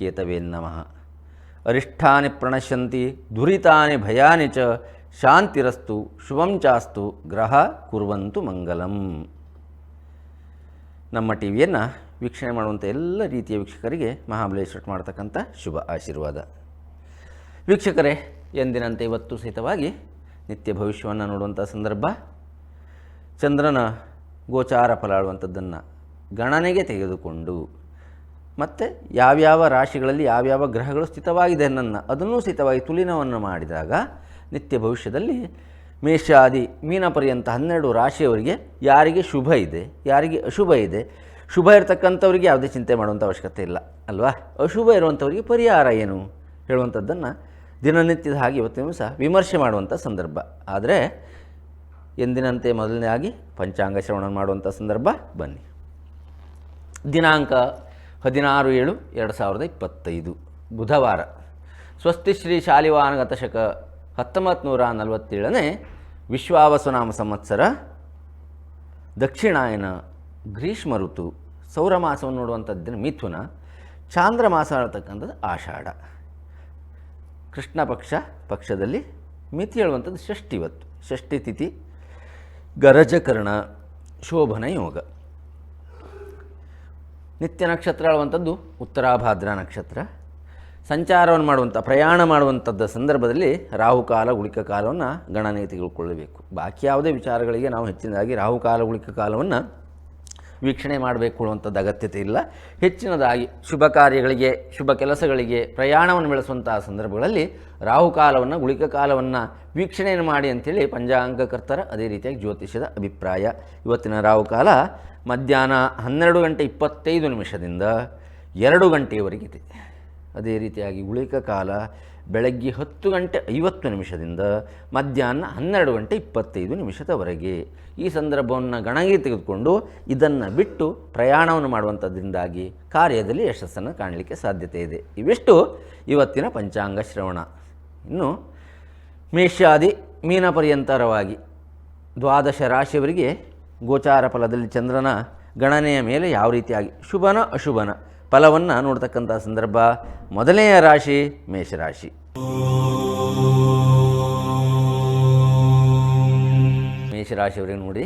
ಕೇತವೇ ನಮಃ. ಅರಿಷ್ಠಾನಿ ಪ್ರಣಶ್ಯಂತಿ, ದುರಿತಾನಿ ಭಯಾನಿ ಚ, ಶಾಂತಿರಸ್ತು ಶುಭಂ ಚಾಸ್ತು, ಗ್ರಹ ಕುರುವಂತು ಮಂಗಲಂ. ನಮ್ಮ ಟಿ ವಿಯನ್ನು ವೀಕ್ಷಣೆ ಮಾಡುವಂಥ ಎಲ್ಲ ರೀತಿಯ ವೀಕ್ಷಕರಿಗೆ ಮಹಾಬಲೇಶ್ವರ ಮಾಡ್ತಕ್ಕಂಥ ಶುಭ ಆಶೀರ್ವಾದ. ವೀಕ್ಷಕರೇ, ಎಂದಿನಂತೆ ಇವತ್ತು ಸಹಿತವಾಗಿ ನಿತ್ಯ ಭವಿಷ್ಯವನ್ನು ನೋಡುವಂಥ ಸಂದರ್ಭ, ಚಂದ್ರನ ಗೋಚಾರ ಫಲಾಡುವಂಥದ್ದನ್ನು ಗಣನೆಗೆ ತೆಗೆದುಕೊಂಡು ಮತ್ತು ಯಾವ್ಯಾವ ರಾಶಿಗಳಲ್ಲಿ ಯಾವ್ಯಾವ ಗ್ರಹಗಳು ಸ್ಥಿತವಾಗಿದೆ ಅನ್ನನ್ನು, ಅದನ್ನೂ ಸ್ಥಿತವಾಗಿ ತುಲಿನವನ್ನು ಮಾಡಿದಾಗ ನಿತ್ಯ ಭವಿಷ್ಯದಲ್ಲಿ ಮೇಷಾದಿ ಮೀನ ಪರ್ಯಂತ ಹನ್ನೆರಡು ರಾಶಿಯವರಿಗೆ ಯಾರಿಗೆ ಶುಭ ಇದೆ, ಯಾರಿಗೆ ಅಶುಭ ಇದೆ, ಶುಭ ಇರತಕ್ಕಂಥವರಿಗೆ ಯಾವುದೇ ಚಿಂತೆ ಮಾಡುವಂಥ ಅವಶ್ಯಕತೆ ಇಲ್ಲ, ಅಲ್ವಾ? ಅಶುಭ ಇರುವಂಥವರಿಗೆ ಪರಿಹಾರ ಏನು? ಹೇಳುವಂಥದ್ದನ್ನು ದಿನನಿತ್ಯದ ಹಾಗೆ ಇವತ್ತಿನ ಸಹ ವಿಮರ್ಶೆ ಮಾಡುವಂಥ ಸಂದರ್ಭ. ಆದರೆ ಎಂದಿನಂತೆ ಮೊದಲನೇ ಆಗಿ ಪಂಚಾಂಗ ಶ್ರವಣ ಮಾಡುವಂಥ ಸಂದರ್ಭ ಬನ್ನಿ. ದಿನಾಂಕ ಹದಿನಾರು ಏಳು ಎರಡು ಸಾವಿರದ ಇಪ್ಪತ್ತೈದು ಬುಧವಾರ. ಸ್ವಸ್ತಿ ಶ್ರೀ ಶಾಲಿವಾನಗತ ಗತಶಕ ಹತ್ತೊಂಬತ್ತು ನೂರ ನಲವತ್ತೇಳನೇ ವಿಶ್ವಾವಸುನಾಮ ಸಂವತ್ಸರ ದಕ್ಷಿಣಾಯನ ಗ್ರೀಷ್ಮ ಋತು ಸೌರ ಮಾಸವನ್ನು ನೋಡುವಂಥದ್ದಿನ ಮಿಥುನ, ಚಾಂದ್ರ ಮಾಸ ಅನ್ನತಕ್ಕಂಥದ್ದು ಆಷಾಢ. ಕೃಷ್ಣ ಪಕ್ಷ ಪಕ್ಷದಲ್ಲಿ ಮಿತಿ ಹೇಳುವಂಥದ್ದು ಷಷ್ಠಿ ಇವತ್ತು ಷಷ್ಠಿ ತಿಥಿ ಗರಜಕರ್ಣ ಶೋಭನ ಯೋಗ. ನಿತ್ಯ ನಕ್ಷತ್ರ ಹೇಳುವಂಥದ್ದು ಉತ್ತರಾಭಾದ್ರ ನಕ್ಷತ್ರ. ಸಂಚಾರವನ್ನು ಮಾಡುವಂಥ, ಪ್ರಯಾಣ ಮಾಡುವಂಥದ್ದ ಸಂದರ್ಭದಲ್ಲಿ ರಾಹುಕಾಲ ಗುಳಿಕ ಕಾಲವನ್ನು ಗಣನೆಗೆ ತೆಗೆದುಕೊಳ್ಳಬೇಕು. ಬಾಕಿ ಯಾವುದೇ ವಿಚಾರಗಳಿಗೆ ನಾವು ಹೆಚ್ಚಿನದಾಗಿ ರಾಹುಕಾಲ ಗುಳಿಕ ಕಾಲವನ್ನು ವೀಕ್ಷಣೆ ಮಾಡಬೇಕು ಅನ್ನುವಂಥದ್ದು ಅಗತ್ಯತೆ ಇಲ್ಲ. ಹೆಚ್ಚಿನದಾಗಿ ಶುಭ ಕಾರ್ಯಗಳಿಗೆ, ಶುಭ ಕೆಲಸಗಳಿಗೆ, ಪ್ರಯಾಣವನ್ನು ಬೆಳೆಸುವಂತಹ ಸಂದರ್ಭಗಳಲ್ಲಿ ರಾಹುಕಾಲವನ್ನು ಗುಳಿಕ ಕಾಲವನ್ನು ವೀಕ್ಷಣೆಯನ್ನು ಮಾಡಿ ಅಂಥೇಳಿ ಪಂಚಾಂಗಕರ್ತರ ಅದೇ ರೀತಿಯಾಗಿ ಜ್ಯೋತಿಷ್ಯದ ಅಭಿಪ್ರಾಯ. ಇವತ್ತಿನ ರಾಹುಕಾಲ ಮಧ್ಯಾಹ್ನ ಹನ್ನೆರಡು ಗಂಟೆ ಇಪ್ಪತ್ತೈದು ನಿಮಿಷದಿಂದ ಎರಡು ಗಂಟೆಯವರೆಗಿದೆ ಅದೇ ರೀತಿಯಾಗಿ ಉಳಿಕ ಕಾಲ ಬೆಳಗ್ಗೆ ಹತ್ತು ಗಂಟೆ ಐವತ್ತು ನಿಮಿಷದಿಂದ ಮಧ್ಯಾಹ್ನ ಹನ್ನೆರಡು ಗಂಟೆ ಇಪ್ಪತ್ತೈದು ನಿಮಿಷದವರೆಗೆ. ಈ ಸಂದರ್ಭವನ್ನು ಗಣಗಿ ತೆಗೆದುಕೊಂಡು ಇದನ್ನು ಬಿಟ್ಟು ಪ್ರಯಾಣವನ್ನು ಮಾಡುವಂಥದ್ರಿಂದಾಗಿ ಕಾರ್ಯದಲ್ಲಿ ಯಶಸ್ಸನ್ನು ಕಾಣಲಿಕ್ಕೆ ಸಾಧ್ಯತೆ ಇದೆ. ಇವಿಷ್ಟು ಇವತ್ತಿನ ಪಂಚಾಂಗ ಶ್ರವಣ. ಇನ್ನು ಮೇಷಾದಿ ಮೀನಪರ್ಯಂತರವಾಗಿ ದ್ವಾದಶ ರಾಶಿಯವರಿಗೆ ಗೋಚಾರ ಫಲದಲ್ಲಿ ಚಂದ್ರನ ಗಣನೆಯ ಮೇಲೆ ಯಾವ ರೀತಿಯಾಗಿ ಶುಭನ ಅಶುಭನ ಫಲವನ್ನು ನೋಡ್ತಕ್ಕಂಥ ಸಂದರ್ಭ. ಮೊದಲನೆಯ ರಾಶಿ ಮೇಷರಾಶಿ. ಮೇಷರಾಶಿಯವರಿಗೆ ನೋಡಿ,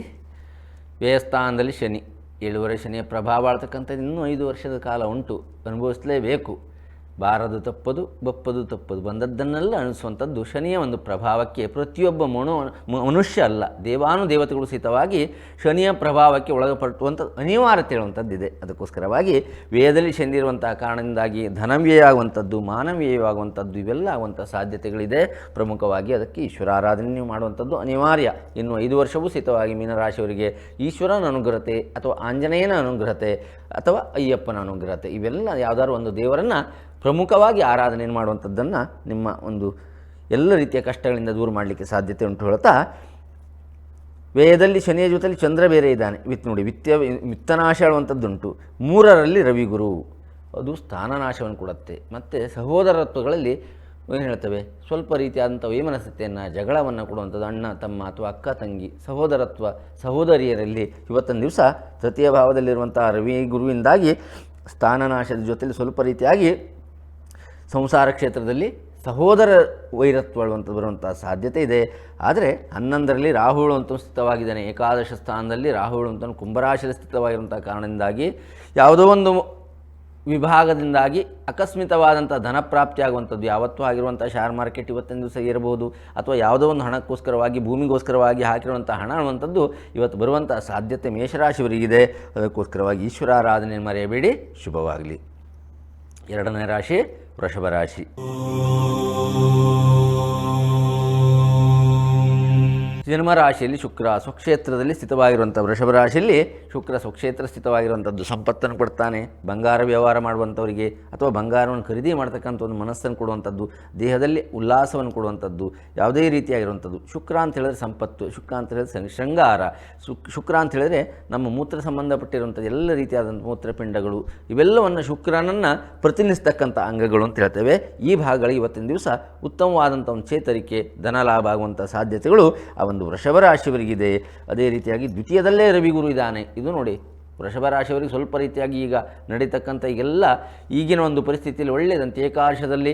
ವ್ಯಯಸ್ಥಾನದಲ್ಲಿ ಶನಿ. ಏಳುವರೆ ಶನಿಯ ಪ್ರಭಾವ ಆಳ್ತಕ್ಕಂಥದ್ದು ಇನ್ನೂ ಐದು ವರ್ಷದ ಕಾಲ ಉಂಟು. ಅನುಭವಿಸಲೇಬೇಕು. ಬಾರದು ತಪ್ಪದು, ಬಪ್ಪದು ತಪ್ಪದು. ಬಂದದ್ದನ್ನೆಲ್ಲ ಅನಿಸುವಂಥದ್ದು ಶನಿಯ ಒಂದು ಪ್ರಭಾವಕ್ಕೆ ಪ್ರತಿಯೊಬ್ಬ ಮನೋ, ಮನುಷ್ಯ ಅಲ್ಲ. ದೇವಾನು ದೇವತೆಗಳು ಸಹಿತವಾಗಿ ಶನಿಯ ಪ್ರಭಾವಕ್ಕೆ ಒಳಗಪಟ್ಟುವಂಥ ಅನಿವಾರ್ಯತೆ ಹೇಳುವಂಥದ್ದಿದೆ ಅದಕ್ಕೋಸ್ಕರವಾಗಿ ವೇದದಲ್ಲಿ ಶನಿ ಇರುವಂತಹ ಕಾರಣದಿಂದಾಗಿ ಧನವ್ಯಯ ಆಗುವಂಥದ್ದು ಮಾನವ್ಯಯವಾಗುವಂಥದ್ದು ಇವೆಲ್ಲ ಆಗುವಂಥ ಸಾಧ್ಯತೆಗಳಿದೆ. ಪ್ರಮುಖವಾಗಿ ಅದಕ್ಕೆ ಈಶ್ವರಾರಾಧನೆ ಮಾಡುವಂಥದ್ದು ಅನಿವಾರ್ಯ. ಇನ್ನು ಐದು ವರ್ಷವೂ ಸಹಿತವಾಗಿ ಮೀನರಾಶಿಯವರಿಗೆ ಈಶ್ವರನ ಅನುಗ್ರಹತೆ ಅಥವಾ ಆಂಜನೇಯನ ಅನುಗ್ರಹತೆ ಅಥವಾ ಅಯ್ಯಪ್ಪನ ಅನುಗ್ರಹತೆ ಇವೆಲ್ಲ ಯಾವುದಾದ್ರು ಒಂದು ದೇವರನ್ನು ಪ್ರಮುಖವಾಗಿ ಆರಾಧನೆಯನ್ನು ಮಾಡುವಂಥದ್ದನ್ನು ನಿಮ್ಮ ಒಂದು ಎಲ್ಲ ರೀತಿಯ ಕಷ್ಟಗಳಿಂದ ದೂರ ಮಾಡಲಿಕ್ಕೆ ಸಾಧ್ಯತೆ ಉಂಟು ಹೇಳ್ತಾ ವೇದದಲ್ಲಿ ಶನಿಯ ಜೊತೆಯಲ್ಲಿ ಚಂದ್ರ ಬೇರೆ ಇದ್ದಾನೆ. ವಿತ್ ನೋಡಿ, ವಿತ್ಯ, ವಿತ್ತನಾಶ ಹೇಳುವಂಥದ್ದುಂಟು. ಮೂರರಲ್ಲಿ ರವಿಗುರು. ಅದು ಸ್ಥಾನನಾಶವನ್ನು ಕೊಡುತ್ತೆ. ಮತ್ತು ಸಹೋದರತ್ವಗಳಲ್ಲಿ ಏನು ಹೇಳ್ತವೆ? ಸ್ವಲ್ಪ ರೀತಿಯಾದಂಥ ವೈಮನಸ್ಥಿತಿಯನ್ನು ಜಗಳವನ್ನು ಕೊಡುವಂಥದ್ದು, ಅಣ್ಣ, ತಮ್ಮ ಅಥವಾ ಅಕ್ಕ, ತಂಗಿ ಸಹೋದರತ್ವ ಸಹೋದರಿಯರಲ್ಲಿ ಇವತ್ತಿನ ದಿವಸ ತೃತೀಯ ಭಾವದಲ್ಲಿರುವಂಥ ರವಿ ಗುರುವಿಂದಾಗಿ ಸ್ಥಾನನಾಶದ ಜೊತೆಯಲ್ಲಿ ಸ್ವಲ್ಪ ರೀತಿಯಾಗಿ ಸಂಸಾರ ಕ್ಷೇತ್ರದಲ್ಲಿ ಸಹೋದರ ವೈರತ್ವ ಹೇಳುವಂಥದ್ದು ಬರುವಂಥ ಸಾಧ್ಯತೆ ಇದೆ. ಆದರೆ ಹನ್ನೊಂದರಲ್ಲಿ ರಾಹುಳು ಅಂತ ಸ್ಥಿತವಾಗಿದ್ದಾನೆ. ಏಕಾದಶ ಸ್ಥಾನದಲ್ಲಿ ರಾಹುಳು ಅಂತ ಕುಂಭರಾಶಿಯಲ್ಲಿ ಸ್ಥಿತವಾಗಿರುವಂಥ ಕಾರಣದಿಂದಾಗಿ ಯಾವುದೋ ಒಂದು ವಿಭಾಗದಿಂದಾಗಿ ಅಕಸ್ಮಿತವಾದಂಥ ಧನ ಪ್ರಾಪ್ತಿಯಾಗುವಂಥದ್ದು ಯಾವತ್ತೂ ಆಗಿರುವಂಥ ಶೇರ್ ಮಾರ್ಕೆಟ್ ಇವತ್ತಿನ ದಿವಸ ಇರಬಹುದು ಅಥವಾ ಯಾವುದೋ ಒಂದು ಹಣಕ್ಕೋಸ್ಕರವಾಗಿ, ಭೂಮಿಗೋಸ್ಕರವಾಗಿ ಹಾಕಿರುವಂಥ ಹಣ ಅನ್ನುವಂಥದ್ದು ಇವತ್ತು ಬರುವಂಥ ಸಾಧ್ಯತೆ ಮೇಷರಾಶಿಯವರಿಗಿದೆ. ಅದಕ್ಕೋಸ್ಕರವಾಗಿ ಈಶ್ವರಾರಾಧನೆ ಮರೆಯಬೇಡಿ. ಶುಭವಾಗಲಿ. ಎರಡನೇ ರಾಶಿ ವೃಷಭ ರಾಶಿ ಜನ್ಮರಾಶಿಯಲ್ಲಿ ಶುಕ್ರ, ಸ್ವಕ್ಷೇತ್ರದಲ್ಲಿ ಸ್ಥಿತವಾಗಿರುವಂಥ ವೃಷಭ ರಾಶಿಯಲ್ಲಿ ಶುಕ್ರ, ಸ್ವಕ್ಷೇತ್ರ ಸ್ಥಿತವಾಗಿರುವಂಥದ್ದು. ಸಂಪತ್ತನ್ನು ಕೊಡ್ತಾನೆ, ಬಂಗಾರ ವ್ಯವಹಾರ ಮಾಡುವಂಥವರಿಗೆ ಅಥವಾ ಬಂಗಾರವನ್ನು ಖರೀದಿ ಮಾಡ್ತಕ್ಕಂಥ ಒಂದು ಮನಸ್ಸನ್ನು ಕೊಡುವಂಥದ್ದು, ದೇಹದಲ್ಲಿ ಉಲ್ಲಾಸವನ್ನು ಕೊಡುವಂಥದ್ದು, ಯಾವುದೇ ರೀತಿಯಾಗಿರುವಂಥದ್ದು. ಶುಕ್ರ ಅಂತ ಹೇಳಿದ್ರೆ ಸಂಪತ್ತು, ಶುಕ್ರ ಅಂತ ಹೇಳಿದ್ರೆ ಶೃಂಗಾರ. ಶುಕ್ ಶುಕ್ರ ಅಂತ ಹೇಳಿದ್ರೆ ನಮ್ಮ ಮೂತ್ರ ಸಂಬಂಧಪಟ್ಟಿರುವಂಥ ಎಲ್ಲ ರೀತಿಯಾದಂಥ ಮೂತ್ರಪಿಂಡಗಳು, ಇವೆಲ್ಲವನ್ನು ಶುಕ್ರನನ್ನು ಪ್ರತಿನಿಧಿಸ್ತಕ್ಕಂಥ ಅಂಗಗಳು ಅಂತ ಹೇಳ್ತೇವೆ. ಈ ಭಾಗಗಳು ಇವತ್ತಿನ ದಿವಸ ಉತ್ತಮವಾದಂಥ ಒಂದು ಚೇತರಿಕೆ ಧನ ಲಾಭ ಆಗುವಂಥ ಸಾಧ್ಯತೆಗಳು ಆ ಒಂದು ವೃಷಭ ರಾಶಿಯವರಿಗಿದೆ. ಅದೇ ರೀತಿಯಾಗಿ ದ್ವಿತೀಯದಲ್ಲೇ ರವಿಗುರು ಇದ್ದಾನೆ. ಇದು ನೋಡಿ, ವೃಷಭ ರಾಶಿಯವರಿಗೆ ಸ್ವಲ್ಪ ರೀತಿಯಾಗಿ ಈಗ ನಡೀತಕ್ಕಂಥ ಎಲ್ಲ ಈಗಿನ ಒಂದು ಪರಿಸ್ಥಿತಿಯಲ್ಲಿ ಒಳ್ಳೆಯದಂತೆ ಏಕಾಶದಲ್ಲಿ